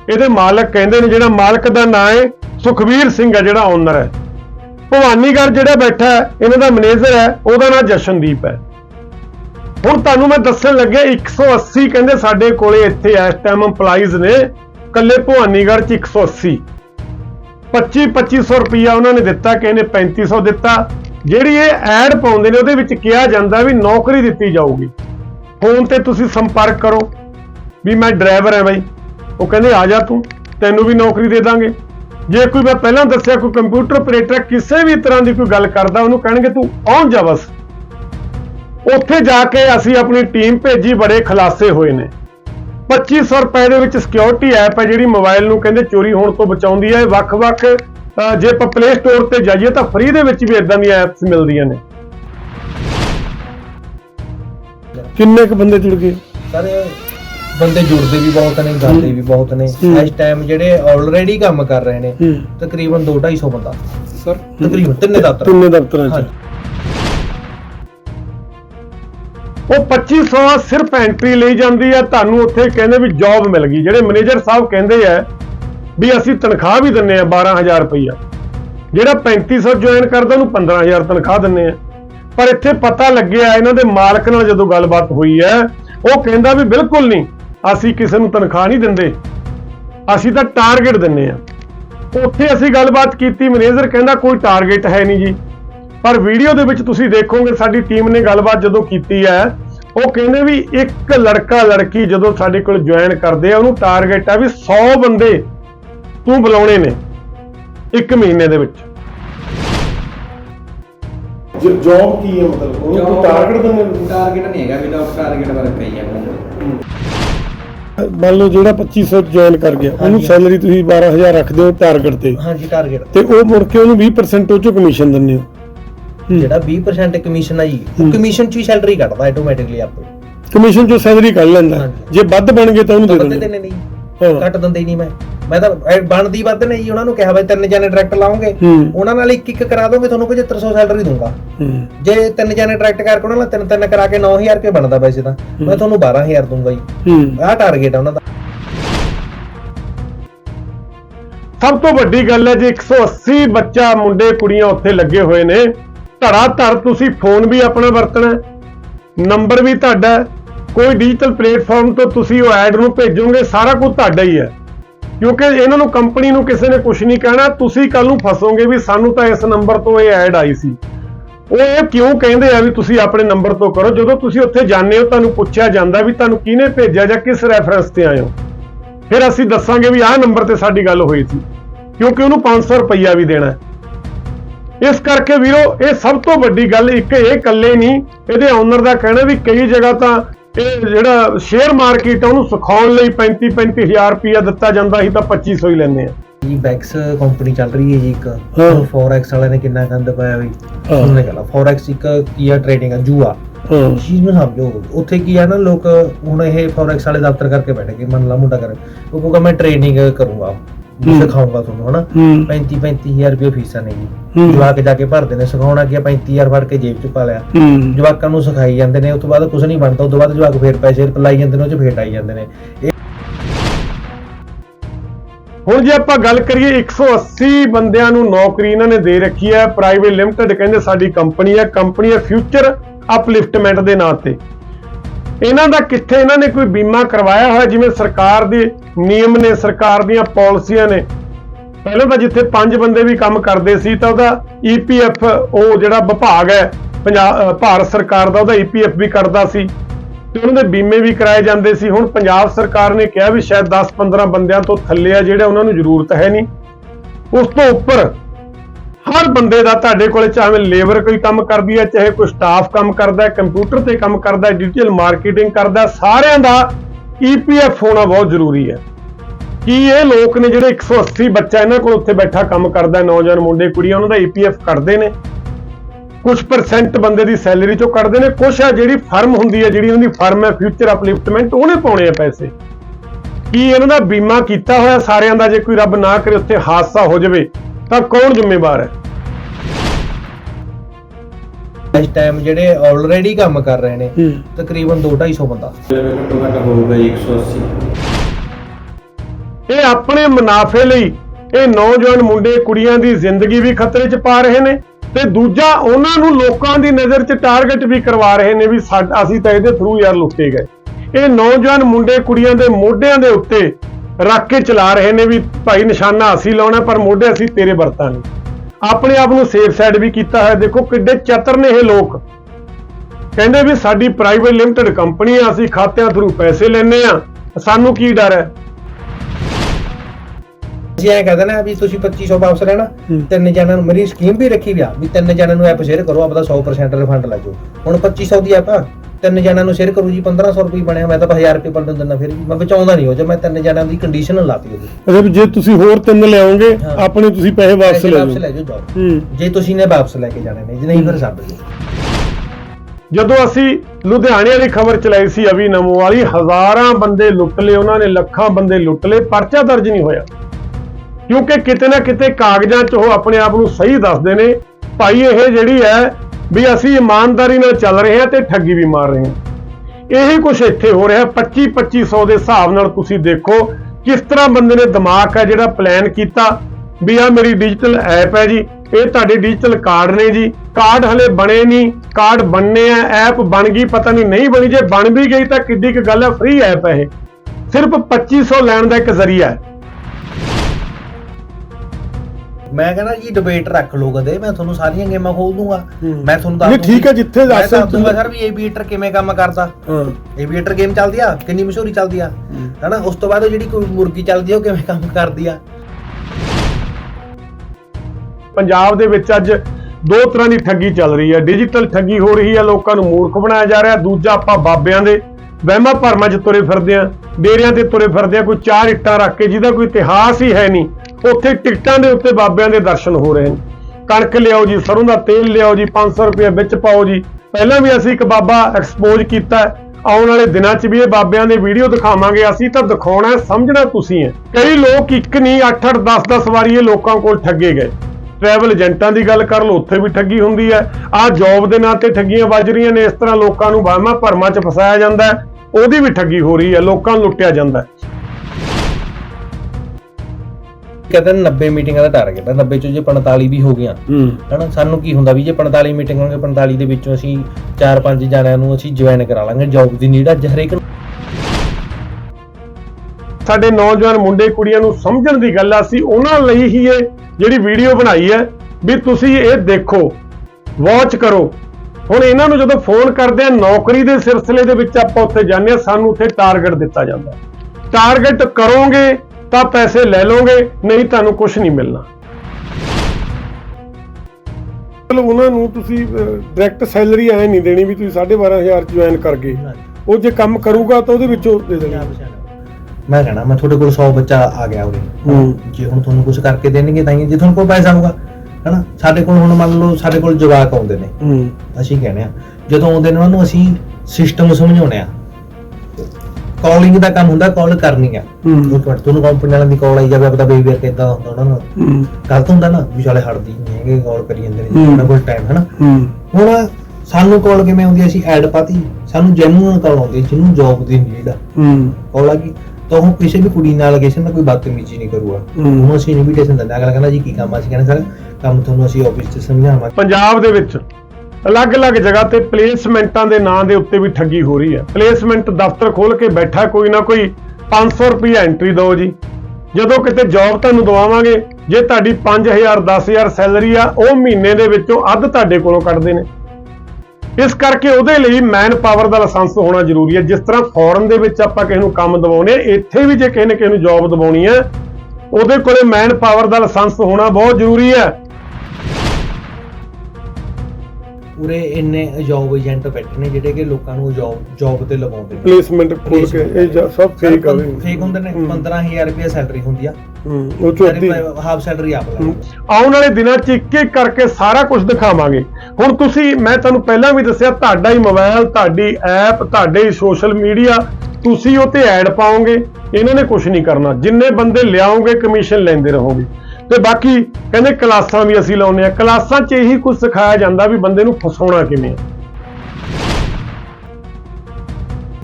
ਇਹਦੇ ਮਾਲਕ ਕਹਿੰਦੇ ਨੇ ਜਿਹੜਾ ਮਾਲਕ ਦਾ ਨਾਂ ਹੈ ਸੁਖਵੀਰ ਸਿੰਘ ਹੈ ਜਿਹੜਾ ਓਨਰ ਹੈ ਭਵਾਨੀਗੜ੍ਹ ਜਿਹੜਾ ਬੈਠਾ ਹੈ, ਇਹਨਾਂ ਦਾ ਮੈਨੇਜਰ ਹੈ, ਉਹਦਾ ਨਾਂ ਜਸ਼ਨਦੀਪ ਹੈ। ਹੁਣ ਤੁਹਾਨੂੰ ਮੈਂ ਦੱਸਣ ਲੱਗਿਆ 180 ਕਹਿੰਦੇ ਸਾਡੇ ਕੋਲੇ ਇੱਥੇ ਇਸ ਟਾਈਮ EMPLOYEES ਨੇ ਕੱਲੇ ਭਵਾਨੀਗੜ੍ਹ ਚ 180 25 2500 ਰੁਪਈਆ ਉਹਨਾਂ ਨੇ ਦਿੱਤਾ, ਕਿਸੇ ਨੇ 3500 ਦਿੱਤਾ। ਜਿਹੜੀ ਇਹ ਐਡ ਪਾਉਂਦੇ ਨੇ, ਉਹਦੇ ਵਿੱਚ ਕਿਹਾ ਜਾਂਦਾ ਵੀ ਨੌਕਰੀ ਦਿੱਤੀ ਜਾਊਗੀ। ਫੋਨ ਤੇ ਤੁਸੀਂ ਸੰਪਰਕ ਕਰੋ, ਵੀ ਮੈਂ ਡਰਾਈਵਰ ਹਾਂ ਬਾਈ। ਉਹ ਕਹਿੰਦੇ, ਆ ਜਾ ਤੂੰ, ਤੈਨੂੰ ਵੀ ਨੌਕਰੀ ਦੇ ਦਾਂਗੇ। ਜੇ ਕੋਈ ਮੈਂ ਪਹਿਲਾਂ ਦੱਸਿਆ ਕੋਈ ਕੰਪਿਊਟਰ ਆਪਰੇਟਰ ਕਿਸੇ ਵੀ ਤਰ੍ਹਾਂ ਦੀ ਕੋਈ ਗੱਲ ਕਰਦਾ, ਉਹਨੂੰ ਕਹਿਣਗੇ ਤੂੰ ਪਹੁੰਚ ਜਾ ਬਸ। ਉੱਥੇ ਜਾ ਕੇ ਅਸੀਂ ਆਪਣੀ ਟੀਮ ਭੇਜੀ, ਬੜੇ ਖਲਾਸੇ ਹੋਏ ਨੇ। 2500 ਰੁਪਏ ਦੇ ਵਿੱਚ ਸਿਕਿਉਰਿਟੀ ਐਪ ਹੈ ਜਿਹੜੀ ਮੋਬਾਈਲ ਨੂੰ ਕਹਿੰਦੇ ਚੋਰੀ ਹੋਣ ਤੋਂ ਬਚਾਉਂਦੀ ਹੈ। ਵੱਖ-ਵੱਖ ਜੇ ਆਪਾਂ ਪਲੇ ਸਟੋਰ ਤੇ ਜਾਈਏ ਤਾਂ ਫ੍ਰੀ ਦੇ ਵਿੱਚ ਵੀ ਇਦਾਂ ਦੀਆਂ ਐਪਸ ਮਿਲਦੀਆਂ ਨੇ। ਕਿੰਨੇ ਕੁ ਬੰਦੇ ਜੁੜ ਗਏ? ਸਰ ਬੰਦੇ ਜੁੜਦੇ ਵੀ ਬਹੁਤ ਨੇ ਜਾਂਦੇ ਵੀ ਬਹੁਤ ਨੇ। ਇਸ ਟਾਈਮ ਜਿਹੜੇ ਆਲਰੇਡੀ ਕੰਮ ਕਰ ਰਹੇ ਨੇ ਤਕਰੀਬਨ 2 250 ਬੰਦਾ। ਸਰ? ਤਕਰੀਬਨ ਤਿੰਨੇ ਦਫ਼ਤਰ। ਤਿੰਨੇ ਦਫ਼ਤਰਾਂ 'ਚ। ਉਹ 2500 ਸਿਰਫ ਐਂਟਰੀ ਲਈ ਜਾਂਦੀ ਹੈ ਤੁਹਾਨੂੰ ਉੱਥੇ ਕਹਿੰਦੇ ਵੀ ਜੌਬ ਮਿਲ ਗਈ। ਜਿਹੜੇ ਮੈਨੇਜਰ ਸਾਹਿਬ ਕਹਿੰਦੇ ਆ ਵੀ ਅਸੀਂ ਤਨਖਾਹ ਵੀ ਦਿੰਨੇ ਆ 12000 ਰੁਪਈਆ। ਜਿਹੜਾ 3500 ਜੁਆਇਨ ਕਰਦਾ ਉਹਨੂੰ 15000 ਤਨਖਾਹ ਦਿੰਨੇ ਆ ਪਰ ਇੱਥੇ ਪਤਾ ਲੱਗਿਆ ਇਹਨਾਂ ਦੇ ਮਾਲਕ ਨਾਲ ਜਦੋਂ ਗੱਲਬਾਤ ਹੋਈ ਹੈ ਉਹ ਕਹਿੰਦਾ ਵੀ ਬਿਲਕੁਲ ਨਹੀਂ। ਅਸੀਂ ਕਿਸੇ ਨੂੰ ਤਨਖਾਹ ਨਹੀਂ ਦਿੰਦੇ। ਅਸੀਂ ਤਾਂ ਟਾਰਗੇਟ ਦਿੰਨੇ ਆ। ਉੱਥੇ ਅਸੀਂ ਗੱਲਬਾਤ ਕੀਤੀ ਮੈਨੇਜਰ ਕਹਿੰਦਾ ਕੋਈ ਟਾਰਗੇਟ ਹੈ ਨਹੀਂ ਜੀ। ਪਰ ਵੀਡੀਓ ਦੇ ਵਿੱਚ ਤੁਸੀਂ ਦੇਖੋਗੇ ਸਾਡੀ ਟੀਮ ਨੇ ਗੱਲਬਾਤ ਜਦੋਂ ਕੀਤੀ ਹੈ ਉਹ ਕਹਿੰਦੇ ਵੀ ਇੱਕ ਲੜਕਾ ਲੜਕੀ ਜਦੋਂ ਸਾਡੇ ਕੋਲ ਜੁਆਇਨ ਕਰਦੇ ਆ ਉਹਨੂੰ ਟਾਰਗੇਟ ਆ ਵੀ 100 ਬੰਦੇ ਤੂੰ ਬੁਲਾਉਣੇ ਨੇ ਇੱਕ ਮਹੀਨੇ ਦੇ ਵਿੱਚ। ਜੌਬ ਕੀ ਹੈ ਮਤਲਬ? ਉਹ ਟਾਰਗੇਟ ਦਿੰਦੇ ਟਾਰਗੇਟ ਨਹੀਂ ਹੈਗਾ ਵਿਦਆਊਟ ਟਾਰਗੇਟ ਵਰਕ ਹੈ। ਆਪਣਾ ਮੰਨ ਲਓ ਜਿਹੜਾ 2500 ਜੁਆਇਨ ਕਰ ਗਿਆ ਉਹਨੂੰ। ਸੈਲਰੀ ਤੁਸੀਂ 12000 ਰੱਖਦੇ ਹੋ ਟਾਰਗੇਟ ਤੇ ਹਾਂਜੀ ਟਾਰਗੇਟ ਤੇ ਉਹ ਮੁੜ ਕੇ ਉਹਨੂੰ 20% ਉਹ ਚੋਂ ਕਮਿਸ਼ਨ ਦਿੰਦੇ ਹੋ। ਜਿਹੜਾ 20% ਕਮਿਸ਼ਨ ਆ ਜੀ। ਉਹ ਕਮਿਸ਼ਨ ਚ ਹੀ ਸੈਲਰੀ ਕੱਟਦਾ ਆਟੋਮੈਟਿਕਲੀ ਆਪੇ ਕਮਿਸ਼ਨ ਚੋਂ ਸੈਲਰੀ ਕੱਢ ਲੈਂਦਾ। ਜੇ ਵੱਧ ਬਣ ਗਏ ਤਾਂ ਉਹਨੂੰ ਦੇ ਦਿੰਦੇ ਨਹੀਂ। ਕੱਟ ਦਿੰਦੇ ਹੀ ਨਹੀਂ ਮੈਂ। ਮੈਂ ਤਾਂ ਬਣਦੀ ਵੱਧ ਨੇ ਜੀ ਉਹਨਾਂ ਨੂੰ ਕਿਹਾ ਬਈ ਤਿੰਨ ਜਣੇ ਡਾਇਰੈਕਟ ਲਾਉਂਗੇ ਹੂੰ। ਉਹਨਾਂ ਨਾਲ ਇੱਕ ਇੱਕ ਕਰਾ ਦੋਗੇ ਤੁਹਾਨੂੰ 7500 ਸੈਲਰੀ ਦੂੰਗਾ ਹੂੰ। ਜੇ ਤਿੰਨ ਜਣੇ ਡਾਇਰੈਕਟ ਕਰਕੇ ਉਹਨਾਂ ਨਾਲ ਤਿੰਨ ਤਿੰਨ ਕਰਾ ਕੇ 9000 ਰੁਪਏ ਬਣਦਾ ਵੈਸੇ ਤਾਂ। ਮੈਂ ਤੁਹਾਨੂੰ 12000 ਦੂੰਗਾ ਜੀ। ਹੂੰ। ਆਹ ਟਾਰਗੇਟ ਆ ਉਹਨਾਂ ਦਾ। ਸਭ ਤੋਂ ਵੱਡੀ ਗੱਲ ਹੈ ਜੇ 180 ਬੱਚਾ ਮੁੰਡੇ ਕੁੜੀਆਂ ਉੱਥੇ ਲੱਗੇ ਹੋਏ ਨੇ। ਧੜਾ ਧੜ ਤੁਸੀਂ ਫੋਨ ਵੀ ਆਪਣਾ ਵਰਤਣਾ ਹੈ। ਨੰਬਰ ਵੀ ਤੁਹਾਡਾ ਹੈ। ਕੋਈ ਡਿਜੀਟਲ ਪਲੇਟਫਾਰਮ ਤੋਂ ਤੁਸੀਂ ਉਹ ਐਡ ਨੂੰ ਭੇਜੋਗੇ, ਸਾਰਾ ਕੁਝ ਤੁਹਾਡਾ ਹੀ ਹੈ। ਕਿਉਂਕਿ ਇਹਨਾਂ ਨੂੰ ਕੰਪਨੀ ਨੂੰ ਕਿਸੇ ਨੇ ਕੁਝ ਨਹੀਂ ਕਹਿਣਾ। ਤੁਸੀਂ ਕੱਲ ਨੂੰ ਫਸੋਗੇ ਵੀ ਸਾਨੂੰ ਤਾਂ ਇਸ ਨੰਬਰ ਤੋਂ ਇਹ ਐਡ ਆਈ ਸੀ। ਉਹ ਇਹ ਕਿਉਂ ਕਹਿੰਦੇ ਆ ਵੀ ਤੁਸੀਂ ਆਪਣੇ ਨੰਬਰ ਤੋਂ ਕਰੋ? ਜਦੋਂ ਤੁਸੀਂ ਉੱਥੇ ਜਾਂਦੇ ਹੋ, ਤੁਹਾਨੂੰ ਪੁੱਛਿਆ ਜਾਂਦਾ ਵੀ ਤੁਹਾਨੂੰ ਕਿਹਨੇ ਭੇਜਿਆ ਜਾਂ ਕਿਸ ਰੈਫਰੈਂਸ ਤੇ ਆਏ ਹੋ। ਫਿਰ ਅਸੀਂ ਦੱਸਾਂਗੇ ਵੀ ਆਹ ਨੰਬਰ ਤੇ ਸਾਡੀ ਗੱਲ ਹੋਈ ਸੀ। ਕਿਉਂਕਿ ਉਹਨੂੰ 500 ਰੁਪਈਆ ਵੀ ਦੇਣਾ ਇਸ ਕਰਕੇ ਵੀਰੋ, ਇਹ ਸਭ ਤੋਂ ਵੱਡੀ ਗੱਲ ਇੱਕ ਇਹ ਇਕੱਲੇ ਨਹੀਂ, ਇਹਦੇ ਓਨਰ ਦਾ ਕਹਿਣਾ ਵੀ ਕਈ ਜਗ੍ਹਾ ਤਾਂ ਇਹ ਜਿਹੜਾ ਸ਼ੇਅਰ ਮਾਰਕੀਟ ਆ ਉਹਨੂੰ ਸਿਖਾਉਣ ਲਈ 35 35000 ਰੁਪਈਆ ਦਿੱਤਾ ਜਾਂਦਾ ਸੀ ਤਾਂ 2500 ਹੀ ਲੈਂਦੇ ਆ। ਜੀ ਬੈਕਸ ਕੰਪਨੀ ਚੱਲ ਰਹੀ ਹੈ ਜੀ ਇੱਕ। ਫੋਰੈਕਸ ਵਾਲਿਆਂ ਨੇ ਕਿੰਨਾ ਗੰਦ ਪਾਇਆ ਵੀ। ਹਾਂ। ਉਹਨੇ ਕਹਿੰਦਾ ਫੋਰੈਕਸ ਇੱਕ ਕੀ ਆ ਟ੍ਰੇਡਿੰਗ ਆ ਜੂਆ। ਚੀਜ਼ ਨੂੰ ਸਮਝੋ। ਉੱਥੇ ਕੀ ਆ ਨਾ ਲੋਕ ਹੁਣ ਇਹ ਫੋਰੈਕਸ ਵਾਲੇ ਦਫ਼ਤਰ ਕਰਕੇ ਬੈਠੇ ਕਿ ਮੰਨ ਲਾ ਮੁੰਡਾ ਕਰ। ਉਹ ਕਹੂਗਾ ਮੈਂ ਟ੍ਰੇਨਿੰਗ ਕਰੂੰਗਾ। ਹੂੰ। ਸਿਖਾਉਂਗਾ ਤੁਹਾਨੂੰ ਹਨਾ? ਹੂੰ। 35 35000 ਰੁਪਏ ਫੀਸਾਂ ਨੇ ਜੀ। ਹੂੰ। ਜਵਾਕ ਜਾ ਕੇ ਭਰਦੇ ਨੇ ਸਿਖਾਉਣਾ ਕੀ ਆ 35000 ਫੜ ਕੇ ਜੇਬ 'ਚ ਪਾ ਲਿਆ। ਹੂੰ। ਜਵਾਕਾਂ ਨੂੰ ਸਿਖਾਈ ਜਾਂਦੇ ਨੇ ਉਸ ਤੋਂ ਬਾਅਦ ਕੁਝ ਨਹੀਂ ਬਣਦਾ ਉਸ ਤੋਂ ਬਾਅਦ ਜਵਾਕ ਫੇਰ ਪੈਸੇ ਲਾਈ ਜਾਂਦੇ ਨੇ ਉਹ 'ਚ ਫੇਟ ਆਈ ਜਾਂਦੇ ਨੇ। ਇਹ ਹੁਣ ਜੇ ਆਪਾਂ ਗੱਲ ਕਰੀਏ 180 ਬੰਦਿਆਂ ਨੂੰ ਨੌਕਰੀ ਇਹਨਾਂ ਨੇ ਦੇ ਰੱਖੀ ਹੈ ਪ੍ਰਾਈਵੇਟ ਲਿਮਟਿਡ ਕਹਿੰਦੇ ਸਾਡੀ ਕੰਪਨੀ ਹੈ ਕੰਪਨੀ ਹੈ ਫਿਊਚਰ ਅਪਲਿਫਟਮੈਂਟ ਦੇ ਨਾਂ ਤੇ। ਇਹਨਾਂ ਦਾ ਕਿੱਥੇ ਇਹਨਾਂ ਨੇ ਕੋਈ ਬੀਮਾ ਕਰਵਾਇਆ ਹੋਇਆ? ਜਿਵੇਂ ਸਰਕਾਰ ਦੇ ਨਿਯਮ ਨੇ, ਸਰਕਾਰ ਦੀਆਂ ਪਾਲਿਸੀਆਂ ਨੇ। ਪਹਿਲਾਂ ਤਾਂ ਜਿੱਥੇ ਪੰਜ ਬੰਦੇ ਵੀ ਕੰਮ ਕਰਦੇ ਸੀ, ਤਾਂ ਉਹਦਾ ਈਪੀਐਫ ਉਹ ਜਿਹੜਾ ਵਿਭਾਗ ਹੈ, ਪੰਜਾਬ ਭਾਰਤ ਸਰਕਾਰ ਦਾ, ਉਹਦਾ ਈਪੀਐਫ ਵੀ ਕਰਦਾ ਸੀ। ਤੇ ਉਹਨਾਂ ਦੇ ਬੀਮੇ ਵੀ ਕਰਾਏ ਜਾਂਦੇ ਸੀ। ਹੁਣ ਪੰਜਾਬ ਸਰਕਾਰ ਨੇ ਕਿਹਾ ਵੀ ਸ਼ਾਇਦ 10-15 ਬੰਦਿਆਂ ਤੋਂ ਥੱਲੇ ਆ ਜਿਹੜੇ ਉਹਨਾਂ ਨੂੰ ਜ਼ਰੂਰਤ ਹੈ ਨਹੀਂ। ਉਸ ਤੋਂ ਉੱਪਰ ਹਰ ਬੰਦੇ ਦਾ ਤੁਹਾਡੇ ਕੋਲੇ ਚਾਹੇ ਲੇਬਰ ਕੋਈ ਕੰਮ ਕਰਦੀ ਹੈ, ਚਾਹੇ ਕੋਈ ਸਟਾਫ ਕੰਮ ਕਰਦਾ ਹੈ ਕੰਪਿਊਟਰ ਤੇ ਕੰਮ ਕਰਦਾ ਹੈ ਡਿਜੀਟਲ ਮਾਰਕੀਟਿੰਗ ਕਰਦਾ ਸਾਰਿਆਂ ਦਾ ਈਪੀਐਫ ਹੋਣਾ ਬਹੁਤ ਜ਼ਰੂਰੀ ਹੈ। ਕੀ ਇਹ ਲੋਕ ਨੇ ਜਿਹੜੇ 180 ਬੱਚਾ ਇਹਨਾਂ ਕੋਲ ਉੱਥੇ ਬੈਠਾ ਕੰਮ ਕਰਦਾ ਨੌਜਵਾਨ ਮੁੰਡੇ, ਕੁੜੀਆਂ, ਉਹਨਾਂ ਦਾ ਈਪੀਐਫ ਕੱਢਦੇ ਨੇ। ਕੁਝ ਪਰਸੈਂਟ ਬੰਦੇ ਦੀ ਸੈਲਰੀ ਚੋਂ ਕੱਢਦੇ ਨੇ। ਕੁਝ ਆ ਜਿਹੜੀ ਫਰਮ ਹੁੰਦੀ ਹੈ, ਜਿਹੜੀ ਉਹਦੀ ਫਰਮ ਹੈ ਫਿਊਚਰ ਅਪਲਿਫਟਮੈਂਟ ਉਹਨੇ ਪਾਉਣੇ ਆ ਪੈਸੇ। ਕੀ ਇਹਨਾਂ ਦਾ ਬੀਮਾ ਕੀਤਾ ਹੋਇਆ ਸਾਰਿਆਂ ਦਾ, ਜੇ ਕੋਈ ਰੱਬ ਨਾ ਕਰੇ, ਉੱਥੇ ਹਾਦਸਾ ਹੋ ਜਾਵੇ ਤਾਂ ਕੌਣ ਜ਼ਿੰਮੇਵਾਰ ਹੈ? ਇਸ ਟਾਈਮ ਜਿਹੜੇ ਆਲਰੇਡੀ ਕੰਮ ਕਰ ਰਹੇ ਨੇ ਤਕਰੀਬਨ 2-250 ਬੰਦਾ ਘੱਟੋ ਘੱਟ 180 ਇਹ ਆਪਣੇ ਮੁਨਾਫੇ ਲਈ ਇਹ ਨੌਜਵਾਨ ਮੁੰਡੇ ਕੁੜੀਆਂ ਦੀ ਜ਼ਿੰਦਗੀ ਵੀ ਖਤਰੇ 'ਚ ਪਾ ਰਹੇ ਨੇ ਤੇ ਦੂਜਾ ਉਹਨਾਂ ਨੂੰ ਲੋਕਾਂ ਦੀ ਨਜ਼ਰ 'ਚ ਟਾਰਗੇਟ ਵੀ ਕਰਵਾ ਰਹੇ ਨੇ ਵੀ ਅਸੀਂ ਤਾਂ ਇਹਦੇ ਥਰੂ ਯਾਰ ਲੁੱਟੇ ਗਏ। ਇਹ ਨੌਜਵਾਨ ਮੁੰਡੇ ਕੁੜੀਆਂ ਦੇ ਮੋਢਿਆਂ ਦੇ ਉੱਤੇ ਰੱਖ ਕੇ ਚਲਾ ਰਹੇ ਨੇ ਵੀ ਭਾਈ ਨਿਸ਼ਾਨਾ ਅਸੀਂ ਲਾਉਣਾ ਪਰ ਮੋਢੇ ਅਸੀਂ ਤੇਰੇ ਵਰਤਾਂਗੇ ਆਪਣੇ ਆਪ ਨੂੰ ਸੇਫ ਸਾਈਡ ਵੀ ਕੀਤਾ ਹੈ ਦੇਖੋ ਕਿੱਡੇ ਚਤਰ ਨੇ ਇਹ ਲੋਕ। ਕਹਿੰਦੇ ਵੀ ਸਾਡੀ ਪ੍ਰਾਈਵੇਟ ਲਿਮਟਿਡ ਕੰਪਨੀ ਆ ਅਸੀਂ ਖਾਤਿਆਂ ਥਰੂ ਪੈਸੇ ਲੈਨੇ ਆ। ਸਾਨੂੰ ਕੀ ਡਰ ਹੈ? ਜੀ ਐਂ ਕਹਿੰਦੇ ਨੇ ਵੀ ਤੁਸੀਂ 2500 ਵਾਪਸ ਲੈਣਾ। ਤਿੰਨ ਜਣਾਂ ਨੂੰ ਮੇਰੀ ਸਕੀਮ ਵੀ ਰੱਖੀ ਵੀ ਆ ਵੀ ਤਿੰਨ ਜਣਾਂ ਨੂੰ ਐਪ ਸ਼ੇਅਰ ਕਰੋ ਆਪਦਾ 100% ਰਿਫੰਡ ਲੈ ਜਾਓ। ਹੁਣ 2500 ਦੀ ਐਪ ਆ ਤਿੰਨ ਜਣਾਂ ਨੂੰ ਸ਼ੇਅਰ ਕਰੂ ਜੀ 1500 ਰੁਪਏ ਬਣਿਆ ਮੈਂ ਤਾਂ 1000 ਰੁਪਏ ਬੰਦੇ ਨੂੰ ਦਿੰਦਾ ਫਿਰ ਵੀ ਮੈਂ ਬਚਾਉਂਦਾ ਨਹੀਂ ਹੋ ਜੇ ਮੈਂ ਤਿੰਨ ਜਣਾਂ ਦੀ ਕੰਡੀਸ਼ਨ ਲਾਤੀ ਉਹਦੀ। ਅੱਛਾ ਵੀ ਜੇ ਤੁਸੀਂ ਹੋਰ ਤਿੰਨ ਲਿਆਓਗੇ ਹਾਂ। ਆਪਣੇ ਤੁਸੀਂ ਪੈਸੇ ਵਾਪਸ ਪੈਸੇ ਲੈ ਵਾਪਸ ਜਾਓ ਲੈ ਜਾਓ ਜਾਓ। ਹੂੰ। ਜੇ ਤੁਸੀਂ ਨੇ ਵਾਪਸ ਲੈ ਕੇ ਜਾਣੇ ਨੇ ਜੇ ਨਹੀਂ ਫਿਰ ਛੱਡ ਦਿਓ। ਜਦੋਂ ਅਸੀਂ ਲੁਧਿਆਣੇ ਵਾਲੀ ਖਬਰ ਚਲਾਈ ਸੀ ਅਵੀ ਨਮੋ ਵਾਲੀ ਹਜ਼ਾਰਾਂ ਬੰਦੇ ਲੁੱਟ ਲਏ ਉਹਨਾਂ ਨੇ ਲੱਖਾਂ ਬੰਦੇ ਲੁੱਟ ਲਏ ਪਰਚਾ ਦਰਜ ਨਹੀਂ ਹੋਇਆ। ਕਿਉਂਕਿ ਕਿਤੇ ਨਾ ਕਿਤੇ ਕਾਗਜ਼ਾਂ 'ਚ ਉਹ ਆਪਣੇ ਆਪ ਨੂੰ ਸਹੀ ਦੱਸਦੇ ਨੇ। ਭਾਈ ਇਹ ਜਿਹੜੀ ਹੈ ਵੀ ਅਸੀਂ ਇਮਾਨਦਾਰੀ ਨਾਲ ਚੱਲ ਰਹੇ ਹਾਂ ਤੇ ਠੱਗੀ ਵੀ ਮਾਰ ਰਹੇ ਹਾਂ। ਇਹੀ ਕੁਝ ਇੱਥੇ ਹੋ ਰਿਹਾ 25 2500 ਦੇ ਹਿਸਾਬ ਨਾਲ ਤੁਸੀਂ ਦੇਖੋ ਕਿਸ ਤਰ੍ਹਾਂ ਬੰਦੇ ਨੇ ਦਿਮਾਗ ਹੈ ਜਿਹੜਾ ਪਲਾਨ ਕੀਤਾ ਵੀ ਆ ਮੇਰੀ ਡਿਜੀਟਲ ਐਪ ਹੈ ਜੀ, ਇਹ ਤੁਹਾਡੇ ਡਿਜੀਟਲ ਕਾਰਡ ਨੇ ਜੀ। ਕਾਰਡ ਹਲੇ ਬਣੇ ਨਹੀਂ ਕਾਰਡ ਬਣਨੇ ਆ ਐਪ ਬਣ ਗਈ, ਪਤਾ ਨਹੀਂ ਨਹੀਂ ਬਣੀ, ਜੇ ਬਣ ਵੀ ਗਈ ਤਾਂ ਕਿੱਡੀ ਕੁ ਗੱਲ ਹੈ ਫ੍ਰੀ ਐਪ ਹੈ ਇਹ। ਸਿਰਫ 2500 ਲੈਣ ਦਾ ਇੱਕ ਜ਼ਰੀਆ ਹੈ। ਮੈਂ ਕਹਿੰਦਾ ਜੀ ਡਿਬੇਟ ਰੱਖ ਲਓ ਕਦੇ ਮੈਂ ਤੁਹਾਨੂੰ ਸਾਰੀਆਂ ਗੇਮਾਂ ਖੋਲ ਦੂੰਗਾ। ਮੈਂ ਤੁਹਾਨੂੰ ਦੱਸ ਨਹੀਂ। ਠੀਕ ਹੈ, ਜਿੱਥੇ ਦੱਸ ਦੂੰਗਾ ਸਰ ਵੀ ਏਵੀਏਟਰ ਕਿਵੇਂ ਕੰਮ ਕਰਦਾ। ਹਾਂ। ਏਵੀਏਟਰ ਗੇਮ ਚੱਲਦੀ ਆ? ਕਿੰਨੀ ਮਸ਼ਹੂਰੀ ਚੱਲਦੀ ਆ? ਹਨਾ ਉਸ ਤੋਂ ਬਾਅਦ ਉਹ ਜਿਹੜੀ ਕੋਈ ਮੁਰਗੀ ਚੱਲਦੀ ਆ ਉਹ ਕਿਵੇਂ ਕੰਮ ਕਰਦੀ ਆ? ਪੰਜਾਬ ਦੇ ਵਿੱਚ ਅੱਜ ਦੋ ਤਰ੍ਹਾਂ ਦੀ ਠੱਗੀ ਚੱਲ ਰਹੀ ਹੈ ਡਿਜੀਟਲ ਠੱਗੀ ਹੋ ਰਹੀ ਹੈ ਲੋਕਾਂ ਨੂੰ ਮੂਰਖ ਬਣਾਇਆ ਜਾ ਰਿਹਾ। ਦੂਜਾ ਆਪਾਂ ਬਾਬਿਆਂ ਦੇ ਵਹਿਮਾਂ ਭਰਮਾਂ 'ਚ ਤੁਰੇ ਫਿਰਦੇ ਆ। ਡੇਰਿਆਂ ਤੇ ਤੁਰੇ ਫਿਰਦੇ ਆ। ਕੋਈ ਚਾਰ ਇੱਟਾਂ ਰੱਖ ਕੇ ਜਿਹਦਾ ਕੋਈ ਇਤਿਹਾਸ ਹੀ ਹੈ ਨਹੀਂ। ਉੱਥੇ ਟਿਕਟਾਂ ਦੇ ਉੱਤੇ ਬਾਬਿਆਂ ਦੇ ਦਰਸ਼ਨ ਹੋ ਰਹੇ ਨੇ। ਕਣਕ ਲਿਆਓ ਜੀ, ਸਰੋਂ ਦਾ ਤੇਲ ਲਿਆਓ ਜੀ 500 ਰੁਪਏ ਵਿੱਚ ਪਾਓ ਜੀ। ਪਹਿਲਾਂ ਵੀ ਅਸੀਂ ਇੱਕ ਬਾਬਾ ਐਕਸਪੋਜ਼ ਕੀਤਾ ਆਉਣ ਵਾਲੇ ਦਿਨਾਂ 'ਚ ਵੀ ਇਹ ਬਾਬਿਆਂ ਦੇ ਵੀਡੀਓ ਦਿਖਾਵਾਂਗੇ। ਅਸੀਂ ਤਾਂ ਦਿਖਾਉਣਾ ਸਮਝਣਾ ਤੁਸੀਂ ਹੈ। ਕਈ ਲੋਕ ਇੱਕ ਨਹੀਂ 8-8 10-10 ਵਾਰੀ ਇਹ ਲੋਕਾਂ ਕੋਲ ਠੱਗੇ ਗਏ। ਟਰੈਵਲ ਏਜੰਟਾਂ ਦੀ ਗੱਲ ਕਰ ਲਓ, ਉੱਥੇ ਵੀ ਠੱਗੀ ਹੁੰਦੀ ਹੈ। ਆਹ ਜੌਬ ਦੇ ਨਾਂ ਤੇ ਠੱਗੀਆਂ ਵੱਜ ਰਹੀਆਂ ਨੇ, ਇਸ ਤਰ੍ਹਾਂ ਲੋਕਾਂ ਨੂੰ ਬਾਹਾਂ ਭਰਮਾਂ 'ਚ ਫਸਾਇਆ ਜਾਂਦਾ ਹੈ। ਉਹਦੀ ਵੀ ਠੱਗੀ ਹੋ ਰਹੀ ਹੈ, ਲੋਕਾਂ ਨੂੰ ਲੁੱਟਿਆ ਜਾਂਦਾ ਕਹਿੰਦੇ ਨੇ 90 ਮੀਟਿੰਗਾਂ ਦਾ ਟਾਰਗੇਟ ਹੈ 90 ਚੋਂ ਜੇ 45 ਵੀ ਹੋ ਗਈਆਂ ਹਨਾ ਸਾਨੂੰ ਕੀ ਹੁੰਦਾ ਵੀ ਜੇ 45 ਮੀਟਿੰਗ ਹੋਣਗੇ 45 ਦੇ ਵਿੱਚੋਂ ਅਸੀਂ 4-5 ਜਣਿਆਂ ਨੂੰ ਅਸੀਂ ਜੁਆਇਨ ਕਰਾ ਲਾਂਗੇ ਜੌਬ ਦੀ ਨੀਡ ਅੱਜ ਹਰੇਕ ਸਾਡੇ ਨੌਜਵਾਨ ਮੁੰਡੇ ਕੁੜੀਆਂ ਨੂੰ ਸਮਝਣ ਦੀ ਗੱਲ ਆ ਅਸੀਂ ਉਹਨਾਂ ਲਈ ਹੀ ਇਹ ਜਿਹੜੀ ਵੀਡੀਓ ਬਣਾਈ ਹੈ ਵੀ ਤੁਸੀਂ ਇਹ ਦੇਖੋ ਵਾਚ ਕਰੋ। ਹੁਣ ਇਹਨਾਂ ਨੂੰ ਜਦੋਂ ਫੋਨ ਕਰਦੇ ਆ ਨੌਕਰੀ ਦੇ ਸਿਲਸਿਲੇ ਦੇ ਵਿੱਚ ਆਪਾਂ ਉੱਥੇ ਜਾਂਦੇ ਆ ਸਾਨੂੰ ਉੱਥੇ ਟਾਰਗੇਟ ਦਿੱਤਾ ਜਾਂਦਾ। ਟਾਰਗੇਟ ਕਰੋਗੇ ਤਾਂ ਪੈਸੇ ਲੈ ਲਓਗੇ ਨਹੀਂ ਤੁਹਾਨੂੰ ਕੁਝ ਨਹੀਂ ਮਿਲਣਾ। ਮਤਲਬ ਉਹਨਾਂ ਨੂੰ ਤੁਸੀਂ ਡਾਇਰੈਕਟ ਸੈਲਰੀ ਐ ਨਹੀਂ ਦੇਣੀ ਵੀ ਤੁਸੀਂ 12500 ਜੁਆਇਨ ਕਰ ਗਏ। ਉਹ ਜੇ ਕੰਮ ਕਰੂਗਾ ਤਾਂ ਉਹਦੇ ਵਿੱਚੋਂ ਦੇ ਦੇਣੀ। ਮੈਂ ਕਹਣਾ ਮੈਂ ਤੁਹਾਡੇ ਕੋਲ 100 ਬੱਚਾ ਆ ਗਿਆ ਹੂੰ। ਜੇ ਹੁਣ ਤੁਹਾਨੂੰ ਕੁਝ ਕਰਕੇ ਦੇਣਗੇ ਤਾਂ ਹੀ ਜੇ ਤੁਹਾਨੂੰ ਕੋਲ ਪੈਸਾ ਆਊਗਾ ਹਨਾ? ਸਾਡੇ ਕੋਲ ਹੁਣ ਮੰਨ ਲਓ ਸਾਡੇ ਕੋਲ ਜਵਾਕ ਆਉਂਦੇ ਨੇ। ਹੂੰ। ਅਸੀਂ ਕਹਿੰਦੇ ਆ ਜਦੋਂ ਆਉਂਦੇ ਨੇ ਉਹਨਾਂ ਨੂੰ ਅਸੀਂ ਸਿਸਟਮ ਸਮਝਾਉਣੇ ਆ ਕਾਲਿੰਗ ਦਾ ਕੰਮ ਹੁੰਦਾ ਕਾਲ ਕਰਨੀ ਆ ਹੂੰ। ਉਹ ਤੁਹਾਡੇ ਤੁਹਾਨੂੰ ਕੰਪਨੀ ਵਾਲਿਆਂ ਦੀ ਕਾਲ ਆਈ ਜਾਵੇ ਆਪਦਾ ਬਿਹੇਵੀਅਰ ਕਿਦਾਂ ਹੁੰਦਾ ਉਹਨਾਂ ਨੂੰ ਹੂੰ ਗਲਤ ਹੁੰਦਾ ਨਾ ਵੀ ਚਾਲੇ ਹਟਦੀ ਨਹੀਂ ਹੈਗੇ ਕਾਲ ਕਰੀ ਜਾਂਦੇ ਨੇ ਹੂੰ। ਉਹਨਾਂ ਕੋਲ ਟਾਈਮ ਹੂੰ ਹੁਣ ਸਾਨੂੰ ਕਾਲ ਕਿਵੇਂ ਆਉਂਦੀ? ਅਸੀਂ ਐਡ ਪਾਤੀ ਸਾਨੂੰ ਜੈਨੂਅਨ ਕਾਲ ਆਉਂਦੀ ਜਿਹਨੂੰ ਜੌਬ ਦੀ ਨੀਡ ਆ ਹੂੰ ਕਾਲ ਆ ਗਈ ਤਾਂ ਉਹ ਕਿਸੇ ਵੀ ਕੁੜੀ ਨਾਲ ਅਲਗੇਸ਼ਨ ਦਾ ਕੋਈ ਬਦਤਮੀਜ਼ੀ ਨਹੀਂ ਕਰੂਗਾ ਹੂੰ। ਉਹਨੂੰ ਅਸੀਂ ਇਨਵੀਟੇਸ਼ਨ ਦਿੰਦੇ ਹਾਂ। ਅਗਲਾ ਕਹਿੰਦਾ ਜੀ ਕੀ ਕੰਮ ਆ ਅਸੀਂ ਕਹਿੰਦੇ ਸਰ ਕੰਮ ਤੁਹਾਨੂੰ ਅਸੀਂ ਆਫਿਸ 'ਚ ਸਮਝਾਵਾਂਗੇ ਪੰਜਾਬ ਦੇ ਵਿੱਚ ਅਲੱਗ-ਅਲੱਗ ਜਗ੍ਹਾ ਤੇ ਪਲੇਸਮੈਂਟਾਂ ਦੇ ਨਾਂ ਦੇ ਉੱਤੇ ਵੀ ਠੱਗੀ ਹੋ ਰਹੀ ਹੈ। ਪਲੇਸਮੈਂਟ ਦਫ਼ਤਰ ਖੋਲ ਕੇ ਬੈਠਾ ਕੋਈ ਨਾ ਕੋਈ 500 ਰੁਪਏ ਐਂਟਰੀ ਦਿਓ ਜੀ। ਜਦੋਂ ਕਿਤੇ ਜੌਬ ਤੁਹਾਨੂੰ ਦਵਾਵਾਂਗੇ, ਜੇ ਤੁਹਾਡੀ 5000 10000 ਸੈਲਰੀ ਆ, ਉਹ ਮਹੀਨੇ ਦੇ ਵਿੱਚੋਂ ਅੱਧ ਤੁਹਾਡੇ ਕੋਲੋਂ ਕੱਢਦੇ ਨੇ। ਇਸ ਕਰਕੇ ਉਹਦੇ ਲਈ ਮੈਨ ਪਾਵਰ ਦਾ ਲਾਇਸੈਂਸ ਹੋਣਾ ਜ਼ਰੂਰੀ ਹੈ। ਜਿਸ ਤਰ੍ਹਾਂ ਫੋਰਨ ਦੇ ਵਿੱਚ ਆਪਾਂ ਕਿਸੇ ਨੂੰ ਕੰਮ ਦਿਵਾਉਨੇ ਆ ਇੱਥੇ ਵੀ ਜੇ ਕਿਸੇ ਨੇ ਕਿਸੇ ਨੂੰ ਜੌਬ ਦਿਵਾਉਣੀ ਹੈ, ਉਹਦੇ ਕੋਲੇ ਮੈਨ ਪਾਵਰ ਦਾ ਲਾਇਸੈਂਸ ਹੋਣਾ ਬਹੁਤ ਜ਼ਰੂਰੀ ਹੈ। ਪੂਰੇ ਇੰਨੇ ਜੌਬ ਏਜੰਟ ਬੈਠੇ ਨੇ ਜਿਹੜੇ ਕਿ ਲੋਕਾਂ ਨੂੰ ਜੌਬ ਜੌਬ ਤੇ ਲਗਾਉਂਦੇ ਨੇ। ਪਲੇਸਮੈਂਟ ਖੋਲ ਕੇ ਇਹ ਜ- ਸਭ ਫੇਕ ਆ ਵੀ। ਫੇਕ ਹੁੰਦੇ ਨੇ ਹੂੰ। 15000 ਰੁਪਏ ਸੈਲਰੀ ਹੁੰਦੀ ਆ। ਹੂੰ ਉਹ ਚੋਦੀ ਹਾਫ ਸੈਲਰੀ ਆਪ ਲੈ। ਆਉਣ ਵਾਲੇ ਦਿਨਾਂ 'ਚ ਇੱਕ ਇੱਕ ਕਰਕੇ ਸਾਰਾ ਕੁਝ ਦਿਖਾਵਾਂਗੇ। ਹੁਣ ਤੁਸੀਂ ਮੈਂ ਤੁਹਾਨੂੰ ਪਹਿਲਾਂ ਵੀ ਦੱਸਿਆ ਤੁਹਾਡਾ ਹੀ ਮੋਬਾਈਲ ਤੁਹਾਡੀ ਐਪ ਤੁਹਾਡੇ ਸੋਸ਼ਲ ਮੀਡੀਆ ਤੁਸੀਂ ਉਹ ਤੇ ਐਡ ਪਾਓਗੇ। ਇਹਨਾਂ ਨੇ ਕੁਝ ਨਹੀਂ ਕਰਨਾ। ਜਿੰਨੇ ਬੰਦੇ ਲਿਆਓਗੇ ਕਮਿਸ਼ਨ ਲੈਂਦੇ ਰਹੋਗੇ। ਤੇ ਬਾਕੀ ਕਹਿੰਦੇ ਕਲਾਸਾਂ ਵੀ ਅਸੀਂ ਲਾਉਂਦੇ ਆ ਕਲਾਸਾਂ 'ਚ ਇਹੀ ਕੁਝ ਸਿਖਾਇਆ ਜਾਂਦਾ ਵੀ ਬੰਦੇ ਨੂੰ ਫਸਾਉਣਾ ਕਿਵੇਂ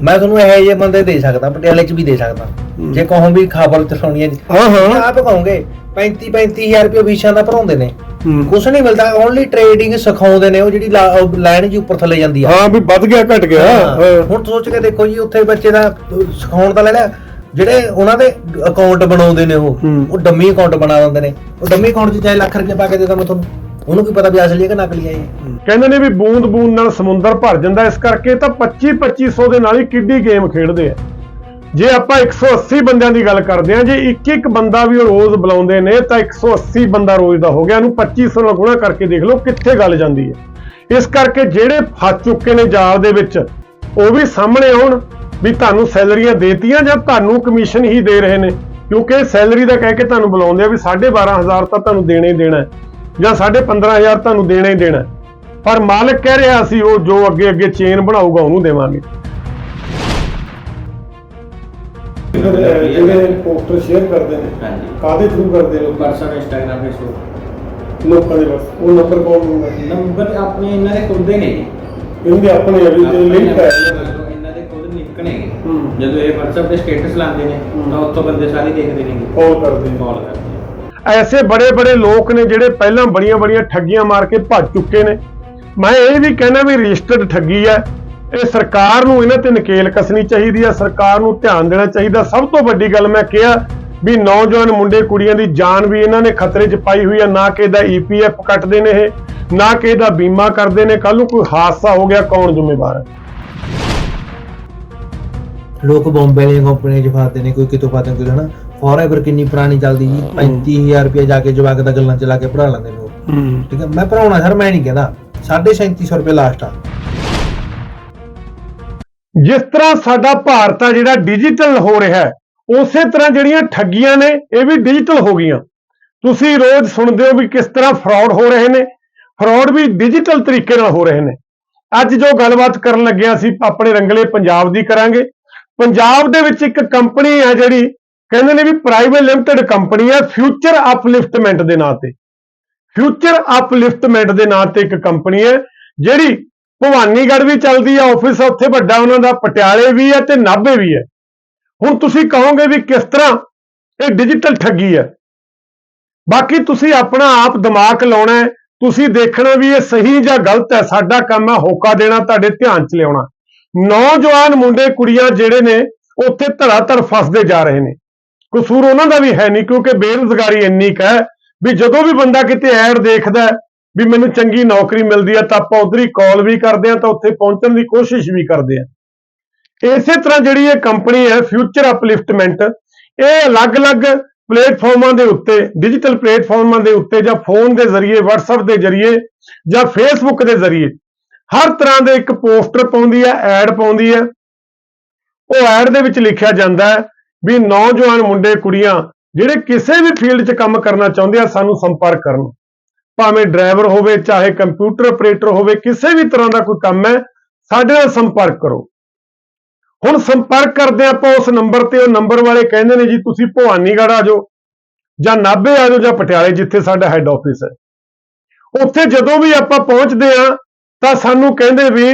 ਮੈਂ ਤੁਹਾਨੂੰ ਇਹ ਜਿਹੇ ਬੰਦੇ ਦੇ ਸਕਦਾ ਪਟਿਆਲੇ 'ਚ ਵੀ ਦੇ ਸਕਦਾ। ਜੇ ਕਹੋ ਵੀ ਖਬਰ ਚਲਾਉਣੀ ਹੈ ਹਾਂ ਹਾਂ। ਆਪ ਕਹੋਗੇ 35 35000 ਰੁਪਏ ਵੀਸ਼ਾ ਦਾ ਭਰਾਉਂਦੇ ਨੇ। ਕੁਛ ਨਹੀਂ ਮਿਲਦਾ ਓਨਲੀ ਟ੍ਰੇਡਿੰਗ ਸਿਖਾਉਂਦੇ ਨੇ ਉਹ ਜਿਹੜੀ ਲਾਈਨ ਜੀ ਉੱਪਰ ਥੱਲੇ ਜਾਂਦੀ ਆ। ਹਾਂ ਵੀ ਵੱਧ ਗਿਆ ਘਟ ਗਿਆ। ਹੁਣ ਸੋਚ ਕੇ ਦੇਖੋ ਜੀ ਉੱਥੇ ਬੱਚੇ ਦਾ ਸਿਖਾਉਣ ਦਾ ਲੈ ਲਿਆ ਜਿਹੜੇ ਉਹਨਾਂ ਦੇ ਅਕਾਊਂਟ ਬਣਾਉਂਦੇ ਨੇ ਉਹ। ਉਹ ਡੰਮੀ ਅਕਾਊਂਟ ਬਣਾ ਦਿੰਦੇ ਨੇ। ਉਹ ਡੰਮੀ ਅਕਾਊਂਟ 'ਚ ਚਾਹੇ ਲੱਖ ਰੁਪਏ ਪਾ ਕੇ ਦੇ ਦਾਂ ਮੈਂ ਤੁਹਾਨੂੰ। ਉਹਨੂੰ ਕੀ ਪਤਾ ਵੀ ਅਸਲੀ ਹੈ ਕਿ ਨਕਲੀ ਹੈ ਇਹ। ਕਹਿੰਦੇ ਨੇ ਵੀ ਬੂੰਦ ਬੂੰਦ ਨਾਲ ਸਮੁੰਦਰ ਭਰ ਜਾਂਦਾ ਇਸ ਕਰਕੇ ਤਾਂ 25 2500 ਦੇ ਨਾਲ ਹੀ ਕਿੱਡੀ ਗੇਮ ਖੇਡਦੇ ਆ। ਜੇ ਆਪਾਂ 180 ਬੰਦਿਆਂ ਦੀ ਗੱਲ ਕਰਦੇ ਆ ਜੇ ਇੱਕ ਇੱਕ ਬੰਦਾ ਵੀ ਉਹ ਰੋਜ਼ ਬੁਲਾਉਂਦੇ ਨੇ ਤਾਂ 180 ਬੰਦਾ ਰੋਜ਼ ਦਾ ਹੋ ਗਿਆ। ਇਹਨੂੰ 2500 ਨਾਲ ਗੁਣਾ ਕਰਕੇ ਦੇਖ ਲਓ ਕਿੱਥੇ ਗੱਲ ਜਾਂਦੀ ਹੈ। ਇਸ ਕਰਕੇ ਜਿਹੜੇ ਫਸ ਚੁੱਕੇ ਨੇ ਜਾਲ ਦੇ ਵਿੱਚ ਉਹ ਵੀ ਸਾਹਮਣੇ ਆਉਣ। ਵੀ ਤੁਹਾਨੂੰ ਸੈਲਰੀਆਂ ਦੇਤੀਆਂ ਜਾਂ ਤੁਹਾਨੂੰ ਕਮਿਸ਼ਨ ਹੀ ਦੇ ਰਹੇ ਨੇ? ਕਿਉਂਕਿ ਸੈਲਰੀ ਦਾ ਕਹਿ ਕੇ ਤੁਹਾਨੂੰ ਬੁਲਾਉਂਦੇ ਆ ਵੀ 12500 ਤਾਂ ਤੁਹਾਨੂੰ ਦੇਣਾ ਹੀ ਦੇਣਾ ਹੈ ਜਾਂ 15000 ਤੁਹਾਨੂੰ ਦੇਣਾ ਹੀ ਦੇਣਾ ਹੈ। ਪਰ ਮਾਲਕ ਕਹਿ ਰਿਹਾ ਸੀ ਉਹ ਜੋ ਅੱਗੇ ਅੱਗੇ ਚੇਨ ਬਣਾਊਗਾ ਉਹਨੂੰ ਦੇਵਾਂਗੇ। ਜਿਹੜੇ ਪੋਸਟਰ ਸ਼ੇਅਰ ਕਰਦੇ ਨੇ ਹਾਂਜੀ। ਕਾਦੇ ਥਰੂ ਕਰਦੇ ਲੋਕ WhatsApp ਇੰਸਟਾਗ੍ਰਾਮ ਫੇਸਬੁੱਕ ਲੋਕਾਂ ਦੇ ਬਸ ਉਹ ਨੰਬਰ ਦਿੰਦਾ ਨੰਬਰ ਆਪਣੇ ਇਹਨਾਂ ਦੇ ਖੁਦ ਦੇ ਨੇ। ਇਹਦੇ ਆਪਣੇ ਲਿੰਕ ਹੈ। ਜਦੋਂ ਇਹ WhatsApp ਤੇ ਸਟੇਟਸ ਲਾਉਂਦੇ ਨੇ। ਤਾਂ ਉੱਥੋਂ ਬੰਦੇ ਸਾਰੇ ਦੇਖਦੇ ਨੇ ਕਾਲ ਕਰਦੇ ਨੇ। ਕਾਲ ਕਰਦੇ ਨੇ। ਐਸੇ ਬੜੇ ਬੜੇ ਲੋਕ ਨੇ ਜਿਹੜੇ ਪਹਿਲਾਂ ਬੜੀਆਂ ਬੜੀਆਂ ਠੱਗੀਆਂ ਮਾਰ ਕੇ ਭੱਜ ਚੁੱਕੇ ਨੇ। ਮੈਂ ਇਹ ਵੀ ਕਹਿਣਾ ਵੀ ਰਜਿਸਟਰਡ ਠੱਗੀ ਹੈ ਇਹ ਸਰਕਾਰ ਨੂੰ ਇਹਨਾਂ ਤੇ ਨਕੇਲ ਕੱਸਣੀ ਚਾਹੀਦੀ ਹੈ ਸਰਕਾਰ ਨੂੰ ਧਿਆਨ ਦੇਣਾ ਚਾਹੀਦਾ। ਸਭ ਤੋਂ ਵੱਡੀ ਗੱਲ ਮੈਂ ਕਿਹਾ ਵੀ ਨੌਜਵਾਨ ਮੁੰਡੇ ਕੁੜੀਆਂ ਦੀ ਜਾਨ ਵੀ ਇਹਨਾਂ ਨੇ ਖਤਰੇ 'ਚ ਪਾਈ ਹੋਈ ਹੈ ਨਾ ਕਿ ਇਹਦਾ ਈਪੀਐਫ ਕੱਟਦੇ ਨੇ ਇਹ ਨਾ ਕਿ ਇਹਦਾ ਬੀਮਾ ਕਰਦੇ ਨੇ। ਕੱਲ ਨੂੰ ਕੋਈ ਹਾਦਸਾ ਹੋ ਗਿਆ ਕੌਣ ਜ਼ਿੰਮੇਵਾਰ ਹੈ ਲੋਕ ਬੰਬੇ ਦੀਆਂ ਕੰਪਨੀਆਂ 'ਚ ਫਾਦੇ ਨੇ ਕੋਈ ਕਿਤੋਂ ਫਾਦੇ ਕੋਈ ਹਨਾ? ਫੋਰਐਵਰ ਕਿੰਨੀ ਪੁਰਾਣੀ ਚੱਲਦੀ ਜੀ 35000 ਰੁਪਏ ਜਾ ਕੇ ਜਵਾਕ ਦਾ ਗੱਲਾਂ ਚਲਾ ਕੇ ਪੜਾ ਲੈਂਦੇ ਲੋਕ ਠੀਕ ਹੈ ਮੈਂ ਪੜਾਉਣਾ ਸਰ ਮੈਂ ਨਹੀਂ ਕਹਿੰਦਾ। 3750 ਰੁਪਏ ਲਾਸਟ ਆ। ਜਿਸ ਤਰ੍ਹਾਂ ਸਾਡਾ ਭਾਰਤ ਆ ਜਿਹੜਾ ਡਿਜੀਟਲ ਹੋ ਰਿਹਾ ਹੈ ਉਸੇ ਤਰ੍ਹਾਂ ਜਿਹੜੀਆਂ ਠੱਗੀਆਂ ਨੇ ਇਹ ਵੀ ਡਿਜੀਟਲ ਹੋ ਗਈਆਂ। ਤੁਸੀਂ ਰੋਜ਼ ਸੁਣਦੇ ਹੋ ਵੀ ਕਿਸ ਤਰ੍ਹਾਂ ਫਰਾਡ ਹੋ ਰਹੇ ਨੇ। ਫਰਾਡ ਵੀ ਡਿਜੀਟਲ ਤਰੀਕੇ ਨਾਲ ਹੋ ਰਹੇ ਨੇ। ਅੱਜ ਜੋ ਗੱਲਬਾਤ ਕਰਨ ਲੱਗਿਆ ਸੀ ਆਪਣੇ ਰੰਗਲੇ ਪੰਜਾਬ ਦੀ ਕਰਾਂਗੇ। ਪੰਜਾਬ ਦੇ ਵਿੱਚ ਇੱਕ ਕੰਪਨੀ ਹੈ ਜਿਹੜੀ ਕਹਿੰਦੇ ਨੇ ਵੀ ਪ੍ਰਾਈਵੇਟ ਲਿਮਟਿਡ ਕੰਪਨੀ ਹੈ ਫਿਊਚਰ ਅਪਲਿਫਟਮੈਂਟ ਦੇ ਨਾਂ ਤੇ। ਫਿਊਚਰ ਅਪਲਿਫਟਮੈਂਟ ਦੇ ਨਾਂ ਤੇ ਇੱਕ ਕੰਪਨੀ ਹੈ, ਜਿਹੜੀ ਭਵਾਨੀਗੜ੍ਹ ਵੀ ਚੱਲਦੀ ਹੈ ਆਫਿਸ ਉੱਥੇ ਵੱਡਾ ਉਹਨਾਂ ਦਾ ਪਟਿਆਲੇ ਵੀ ਹੈ ਤੇ ਨਾਭੇ ਵੀ ਹੈ ਹੁਣ ਤੁਸੀਂ ਕਹੋਗੇ ਵੀ ਕਿਸ ਤਰ੍ਹਾਂ ਇਹ ਡਿਜੀਟਲ ਠੱਗੀ ਹੈ ਬਾਕੀ ਤੁਸੀਂ ਆਪਣਾ ਆਪ ਦਿਮਾਗ ਲਾਉਣਾ ਤੁਸੀਂ ਦੇਖਣਾ ਵੀ ਇਹ ਸਹੀ ਜਾਂ ਗਲਤ ਹੈ, ਸਾਡਾ ਕੰਮ ਹੈ ਹੋਕਾ ਦੇਣਾ, ਤੁਹਾਡੇ ਧਿਆਨ 'ਚ ਲਿਆਉਣਾ। ਨੌਜਵਾਨ ਮੁੰਡੇ, ਕੁੜੀਆਂ ਜਿਹੜੇ ਨੇ, ਉੱਥੇ ਧੜਾਧੜ ਫਸਦੇ ਜਾ ਰਹੇ ਨੇ। ਕਸੂਰ ਉਹਨਾਂ ਦਾ ਵੀ ਹੈ ਨਹੀਂ, ਕਿਉਂਕਿ ਬੇਰੁਜ਼ਗਾਰੀ ਇੰਨੀ ਕੁ ਹੈ ਵੀ ਜਦੋਂ ਵੀ ਬੰਦਾ ਕਿਤੇ ਐਡ ਦੇਖਦਾ ਵੀ ਮੈਨੂੰ ਚੰਗੀ ਨੌਕਰੀ ਮਿਲਦੀ ਹੈ, ਤਾਂ ਆਪਾਂ ਉਧਰ ਹੀ ਕਾਲ ਵੀ ਕਰਦੇ ਆ ਤਾਂ ਉੱਥੇ ਪਹੁੰਚਣ ਦੀ ਕੋਸ਼ਿਸ਼ ਵੀ ਕਰਦੇ ਆ ਇਸੇ ਤਰ੍ਹਾਂ ਜਿਹੜੀ ਇਹ ਕੰਪਨੀ ਹੈ ਫਿਊਚਰ ਅਪਲਿਫਟਮੈਂਟ ਇਹ ਅਲੱਗ-ਅਲੱਗ ਪਲੇਟਫਾਰਮਾਂ ਦੇ ਉੱਤੇ ਡਿਜੀਟਲ ਪਲੇਟਫਾਰਮਾਂ ਦੇ ਉੱਤੇ ਜਾਂ ਫੋਨ ਦੇ ਜ਼ਰੀਏ, WhatsApp ਦੇ ਜ਼ਰੀਏ ਜਾਂ Facebook ਦੇ ਜ਼ਰੀਏ ਹਰ ਤਰ੍ਹਾਂ ਦੇ ਇੱਕ ਪੋਸਟਰ ਪਾਉਂਦੀ ਹੈ ਐਡ ਪਾਉਂਦੀ ਹੈ ਉਹ ਐਡ ਦੇ ਵਿੱਚ ਲਿਖਿਆ ਜਾਂਦਾ ਹੈ ਵੀ ਨੌਜਵਾਨ ਮੁੰਡੇ, ਕੁੜੀਆਂ ਜਿਹੜੇ ਕਿਸੇ ਵੀ ਫੀਲਡ 'ਚ ਕੰਮ ਕਰਨਾ ਚਾਹੁੰਦੇ ਆ, ਸਾਨੂੰ ਸੰਪਰਕ ਕਰਨ। ਭਾਵੇਂ ਡਰਾਈਵਰ ਹੋਵੇ, ਚਾਹੇ ਕੰਪਿਊਟਰ ਆਪਰੇਟਰ ਹੋਵੇ, ਕਿਸੇ ਵੀ ਤਰ੍ਹਾਂ ਦਾ ਕੋਈ ਕੰਮ ਹੈ, ਸਾਡੇ ਨਾਲ ਸੰਪਰਕ ਕਰੋ। ਹੁਣ ਸੰਪਰਕ ਕਰਦੇ ਆਪਾਂ ਉਸ ਨੰਬਰ ਤੇ, ਉਹ ਨੰਬਰ ਵਾਲੇ ਕਹਿੰਦੇ ਨੇ ਜੀ, ਤੁਸੀਂ ਭਵਾਨੀਗੜ੍ਹ ਆ ਜਾਓ, ਜਾਂ ਨਾਭੇ ਆ ਜਾਓ, ਜਾਂ ਪਟਿਆਲੇ, ਜਿੱਥੇ ਸਾਡਾ ਹੈੱਡ ਆਫਿਸ ਹੈ। ਉੱਥੇ ਜਦੋਂ ਵੀ ਆਪਾਂ ਪਹੁੰਚਦੇ ਆ ਤਾਂ ਸਾਨੂੰ ਕਹਿੰਦੇ ਵੀ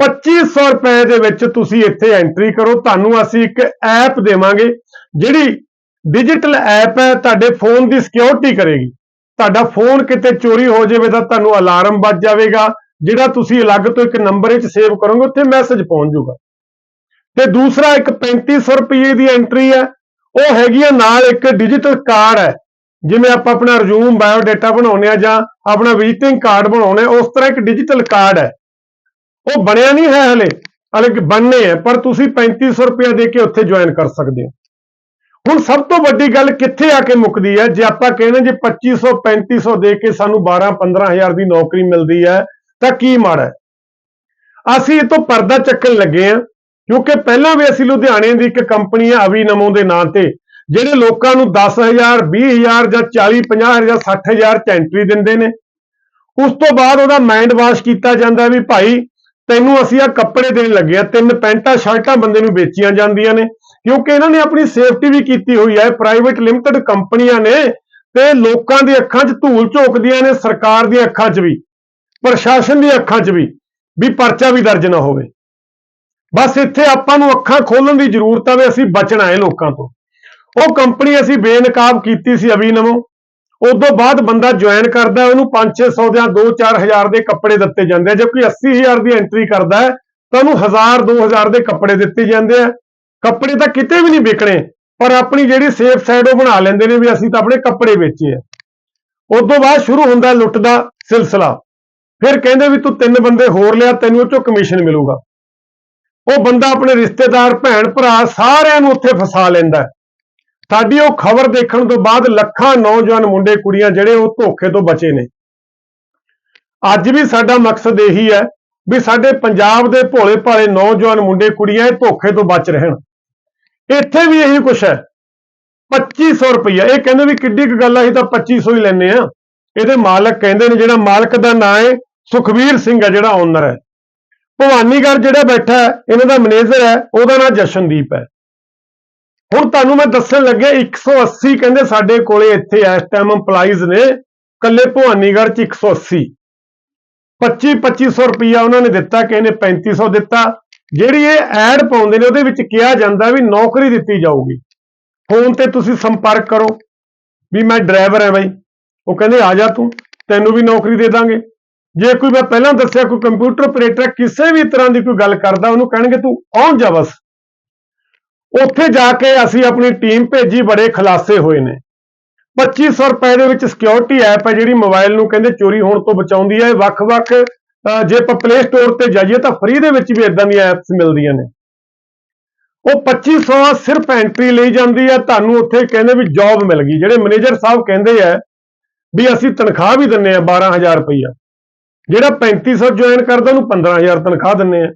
2500 ਰੁਪਏ ਦੇ ਵਿੱਚ ਤੁਸੀਂ ਇੱਥੇ ਐਂਟਰੀ ਕਰੋ। ਤੁਹਾਨੂੰ ਅਸੀਂ ਇੱਕ ਐਪ ਦੇਵਾਂਗੇ, ਜਿਹੜੀ ਡਿਜੀਟਲ ਐਪ ਹੈ, ਤੁਹਾਡੇ ਫੋਨ ਦੀ ਸਿਕਿਉਰਿਟੀ ਕਰੇਗੀ। ਤੁਹਾਡਾ ਫੋਨ ਕਿਤੇ ਚੋਰੀ ਹੋ ਜਾਵੇ ਤਾਂ ਤੁਹਾਨੂੰ ਅਲਾਰਮ ਵੱਜ ਜਾਵੇਗਾ। ਜਿਹੜਾ ਤੁਸੀਂ ਅਲੱਗ ਤੋਂ ਇੱਕ ਨੰਬਰ ਵਿੱਚ ਸੇਵ ਕਰੋਗੇ, ਉੱਥੇ ਮੈਸੇਜ ਪਹੁੰਚ ਜਾਊਗਾ। ਤੇ ਦੂਸਰਾ, ਇੱਕ 3500 ਰੁਪਏ ਦੀ ਐਂਟਰੀ ਹੈ। ਉਹ ਹੈਗੀ ਆ ਨਾਲ ਇੱਕ ਡਿਜੀਟਲ ਕਾਰਡ ਹੈ। ਜਿਵੇਂ ਆਪਾਂ ਆਪਣਾ ਰਿਜ਼ੂਮ ਬਾਇਓ ਡਾਟਾ ਬਣਾਉਂਦੇ ਆ ਜਾਂ ਆਪਣਾ ਵਿਜ਼ਿਟਿੰਗ ਕਾਰਡ ਬਣਾਉਂਦੇ ਆ ਉਸ ਤਰ੍ਹਾਂ ਇੱਕ ਡਿਜੀਟਲ ਕਾਰਡ ਹੈ। ਉਹ ਬਣਿਆ ਨਹੀਂ ਹੈ ਹਲੇ ਹਲੇ ਬਣਨੇ ਹੈ, ਪਰ ਤੁਸੀਂ 3500 ਰੁਪਏ ਦੇ ਕੇ ਉੱਥੇ ਜੁਆਇਨ ਕਰ ਸਕਦੇ ਹੋ। ਹੁਣ ਸਭ ਤੋਂ ਵੱਡੀ ਗੱਲ ਕਿੱਥੇ ਆ ਕੇ ਮੁੱਕਦੀ ਹੈ? ਜੇ ਆਪਾਂ ਕਹਿੰਦੇ ਜੇ 2500 3500 ਦੇ ਕੇ ਸਾਨੂੰ 12 15000 ਦੀ ਨੌਕਰੀ ਮਿਲਦੀ ਹੈ, ਤਾਂ ਕੀ ਮਾੜਾ ਅਸੀਂ ਇਹ ਤੋਂ ਪਰਦਾ ਚੱਕਣ ਲੱਗੇ ਆ ਕਿਉਂਕਿ ਪਹਿਲਾਂ ਵੀ ਅਸੀਂ ਲੁਧਿਆਣੇ ਦੀ ਇੱਕ ਕੰਪਨੀ ਹੈ, ਅਵੀ ਨਮੋ ਦੇ ਨਾਂ ਤੇ। ਜਿਹੜੇ ਲੋਕਾਂ ਨੂੰ 10000 20000 ਜਾਂ 40 50000 ਜਾਂ 60000 ਚ ਐਂਟਰੀ ਦਿੰਦੇ ਨੇ, ਉਸ ਤੋਂ ਬਾਅਦ ਉਹਦਾ ਮਾਈਂਡ ਵਾਸ਼ ਕੀਤਾ ਜਾਂਦਾ ਵੀ ਭਾਈ ਤੈਨੂੰ ਅਸੀਂ ਆ ਕੱਪੜੇ ਦੇਣ ਲੱਗੇ ਆ, ਤਿੰਨ ਪੈਂਟਾਂ, ਸ਼ਰਟਾਂ ਬੰਦੇ ਨੂੰ ਵੇਚੀਆਂ ਜਾਂਦੀਆਂ ਨੇ, ਕਿਉਂਕਿ ਇਹਨਾਂ ਨੇ ਆਪਣੀ ਸੇਫਟੀ ਵੀ ਕੀਤੀ ਹੋਈ ਹੈ ਪ੍ਰਾਈਵੇਟ ਲਿਮਟਿਡ ਕੰਪਨੀਆਂ ਨੇ ਤੇ ਲੋਕਾਂ ਦੀ ਅੱਖਾਂ 'ਚ ਧੂਲ ਝੋਕਦੀਆਂ ਨੇ, ਸਰਕਾਰ ਦੀਆਂ ਅੱਖਾਂ 'ਚ ਵੀ, ਪ੍ਰਸ਼ਾਸਨ ਦੀਆਂ ਅੱਖਾਂ 'ਚ ਵੀ ਵੀ ਪਰਚਾ ਵੀ ਦਰਜ ਨਾ ਹੋਵੇ। ਬਸ ਇੱਥੇ ਆਪਾਂ ਨੂੰ ਅੱਖਾਂ ਖੋਲਣ ਦੀ ਜ਼ਰੂਰਤ ਆ ਵੀ ਅਸੀਂ ਬਚਣਾ ਹੈ ਲੋਕਾਂ ਤੋਂ। ਉਹ ਕੰਪਨੀ ਅਸੀਂ ਬੇਨਕਾਬ ਕੀਤੀ ਸੀ ਅਭਿਨਵੋਂ। ਉਦੋਂ ਬਾਅਦ ਬੰਦਾ ਜੁਆਇਨ ਕਰਦਾ ਹੈ, ਉਹਨੂੰ 5-600 ਜਾਂ 2-4000 ਦੇ ਕੱਪੜੇ ਦਿੱਤੇ ਜਾਂਦੇ ਆ ਜਦਕਿ 80000 ਦੀ ਐਂਟਰੀ ਕਰਦਾ ਹੈ ਤਾਂ ਉਹਨੂੰ 1000-2000 ਦੇ ਕੱਪੜੇ ਦਿੱਤੇ ਜਾਂਦੇ ਆ। ਕੱਪੜੇ ਤਾਂ ਕਿਤੇ ਵੀ ਨਹੀਂ ਵਿਕਣੇ ਪਰ ਆਪਣੀ ਜਿਹੜੀ ਸੇਫ ਸਾਈਡ ਉਹ ਬਣਾ ਲੈਂਦੇ ਨੇ ਵੀ ਅਸੀਂ ਤਾਂ ਆਪਣੇ ਕੱਪੜੇ ਵੇਚੇ ਆ। ਉਸ ਤੋਂ ਬਾਅਦ ਸ਼ੁਰੂ ਹੁੰਦਾ ਲੁੱਟ ਦਾ ਸਿਲਸਿਲਾ। ਫਿਰ ਕਹਿੰਦੇ ਵੀ ਤੂੰ ਤਿੰਨ ਬੰਦੇ ਹੋਰ ਲਿਆ ਤੈਨੂੰ ਉਹ ਚੋਂ ਕਮਿਸ਼ਨ ਮਿਲੂਗਾ। ਉਹ ਬੰਦਾ ਆਪਣੇ ਰਿਸ਼ਤੇਦਾਰ ਭੈਣ ਭਰਾ ਸਾਰਿਆਂ ਨੂੰ ਉੱਥੇ ਫਸਾ ਲੈਂਦਾ ਸਾਡੀ ਉਹ ਖਬਰ ਦੇਖਣ ਤੋਂ ਬਾਅਦ ਲੱਖਾਂ ਨੌਜਵਾਨ ਮੁੰਡੇ, ਕੁੜੀਆਂ ਜਿਹੜੇ ਉਹ ਧੋਖੇ ਤੋਂ ਬਚੇ ਨੇ। ਅੱਜ ਵੀ ਸਾਡਾ ਮਕਸਦ ਇਹੀ ਹੈ ਵੀ ਸਾਡੇ ਪੰਜਾਬ ਦੇ ਭੋਲੇ ਭਾਲੇ ਨੌਜਵਾਨ ਮੁੰਡੇ, ਕੁੜੀਆਂ ਇਹ ਧੋਖੇ ਤੋਂ ਬਚ ਰਹਿਣ। ਇੱਥੇ ਵੀ ਇਹੀ ਕੁਛ ਹੈ। 2500 ਰੁਪਈਆ। ਇਹ ਕਹਿੰਦੇ ਵੀ ਕਿੱਡੀ ਕੁ ਗੱਲ ਆ, ਅਸੀਂ ਤਾਂ 2500 ਹੀ ਲੈਨੇ ਆ ਇਹਦੇ ਮਾਲਕ ਕਹਿੰਦੇ ਨੇ ਜਿਹੜਾ ਮਾਲਕ ਦਾ ਨਾਂ ਹੈ ਸੁਖਵੀਰ ਸਿੰਘ ਹੈ, ਜਿਹੜਾ ਓਨਰ ਹੈ। ਭਵਾਨੀਗੜ੍ਹ ਜਿਹੜਾ ਬੈਠਾ ਹੈ, ਇਹਨਾਂ ਦਾ ਮੈਨੇਜਰ ਹੈ, ਉਹਦਾ ਨਾਂ ਜਸ਼ਨਦੀਪ ਹੈ। ਹੁਣ ਤੁਹਾਨੂੰ ਮੈਂ ਦੱਸਣ ਲੱਗਿਆ 180 ਕਹਿੰਦੇ ਸਾਡੇ ਕੋਲੇ ਇੱਥੇ ਇਸ ਟਾਈਮ EMPLOYEES ਨੇ ਕੱਲੇ ਭਵਾਨੀਗੜ੍ਹ ਚ 180 25 2500 ਰੁਪਈਆ ਉਹਨਾਂ ਨੇ ਦਿੱਤਾ ਕਿਸੇ ਨੇ 3500 ਦਿੱਤਾ। ਜਿਹੜੀ ਇਹ ਐਡ ਪਾਉਂਦੇ ਨੇ, ਉਹਦੇ ਵਿੱਚ ਕਿਹਾ ਜਾਂਦਾ ਵੀ ਨੌਕਰੀ ਦਿੱਤੀ ਜਾਊਗੀ। ਫੋਨ ਤੇ ਤੁਸੀਂ ਸੰਪਰਕ ਕਰੋ, ਵੀ ਮੈਂ ਡਰਾਈਵਰ ਹਾਂ ਬਾਈ। ਉਹ ਕਹਿੰਦੇ, ਆ ਜਾ ਤੂੰ, ਤੈਨੂੰ ਵੀ ਨੌਕਰੀ ਦੇ ਦਾਂਗੇ। ਜੇ ਕੋਈ ਮੈਂ ਪਹਿਲਾਂ ਦੱਸਿਆ, ਕੋਈ ਕੰਪਿਊਟਰ ਆਪਰੇਟਰ ਕਿਸੇ ਵੀ ਤਰ੍ਹਾਂ ਦੀ ਕੋਈ ਗੱਲ ਕਰਦਾ, ਉਹਨੂੰ ਕਹਿਣਗੇ, ਤੂੰ ਪਹੁੰਚ ਜਾ ਬਸ। ਉੱਥੇ ਜਾ ਕੇ ਅਸੀਂ ਆਪਣੀ ਟੀਮ ਭੇਜੀ, ਬੜੇ ਖੁਲਾਸੇ ਹੋਏ ਨੇ। 2500 ਰੁਪਏ ਦੇ ਵਿੱਚ ਸਿਕਿਉਰਿਟੀ ਐਪ ਹੈ ਜਿਹੜੀ ਮੋਬਾਈਲ ਨੂੰ ਕਹਿੰਦੇ ਚੋਰੀ ਹੋਣ ਤੋਂ ਬਚਾਉਂਦੀ ਹੈ। ਵੱਖ-ਵੱਖ ਜੇ ਆਪਾਂ ਪਲੇ ਸਟੋਰ ਤੇ ਜਾਈਏ ਤਾਂ ਫ੍ਰੀ ਦੇ ਵਿੱਚ ਵੀ ਇਦਾਂ ਦੀਆਂ ਐਪਸ ਮਿਲਦੀਆਂ ਨੇ। ਉਹ 2500 ਸਿਰਫ ਐਂਟਰੀ ਲਈ ਜਾਂਦੀ ਹੈ। ਤੁਹਾਨੂੰ ਉੱਥੇ ਕਹਿੰਦੇ ਵੀ ਜੌਬ ਮਿਲ ਗਈ। ਜਿਹੜੇ ਮੈਨੇਜਰ ਸਾਹਿਬ ਕਹਿੰਦੇ ਆ ਵੀ ਅਸੀਂ ਤਨਖਾਹ ਵੀ ਦਿੰਨੇ ਆ 12000 ਰੁਪਈਆ। ਜਿਹੜਾ 3500 ਜੁਆਇਨ ਕਰਦਾ, ਉਹਨੂੰ 15000 ਤਨਖਾਹ ਦਿੰਨੇ ਆ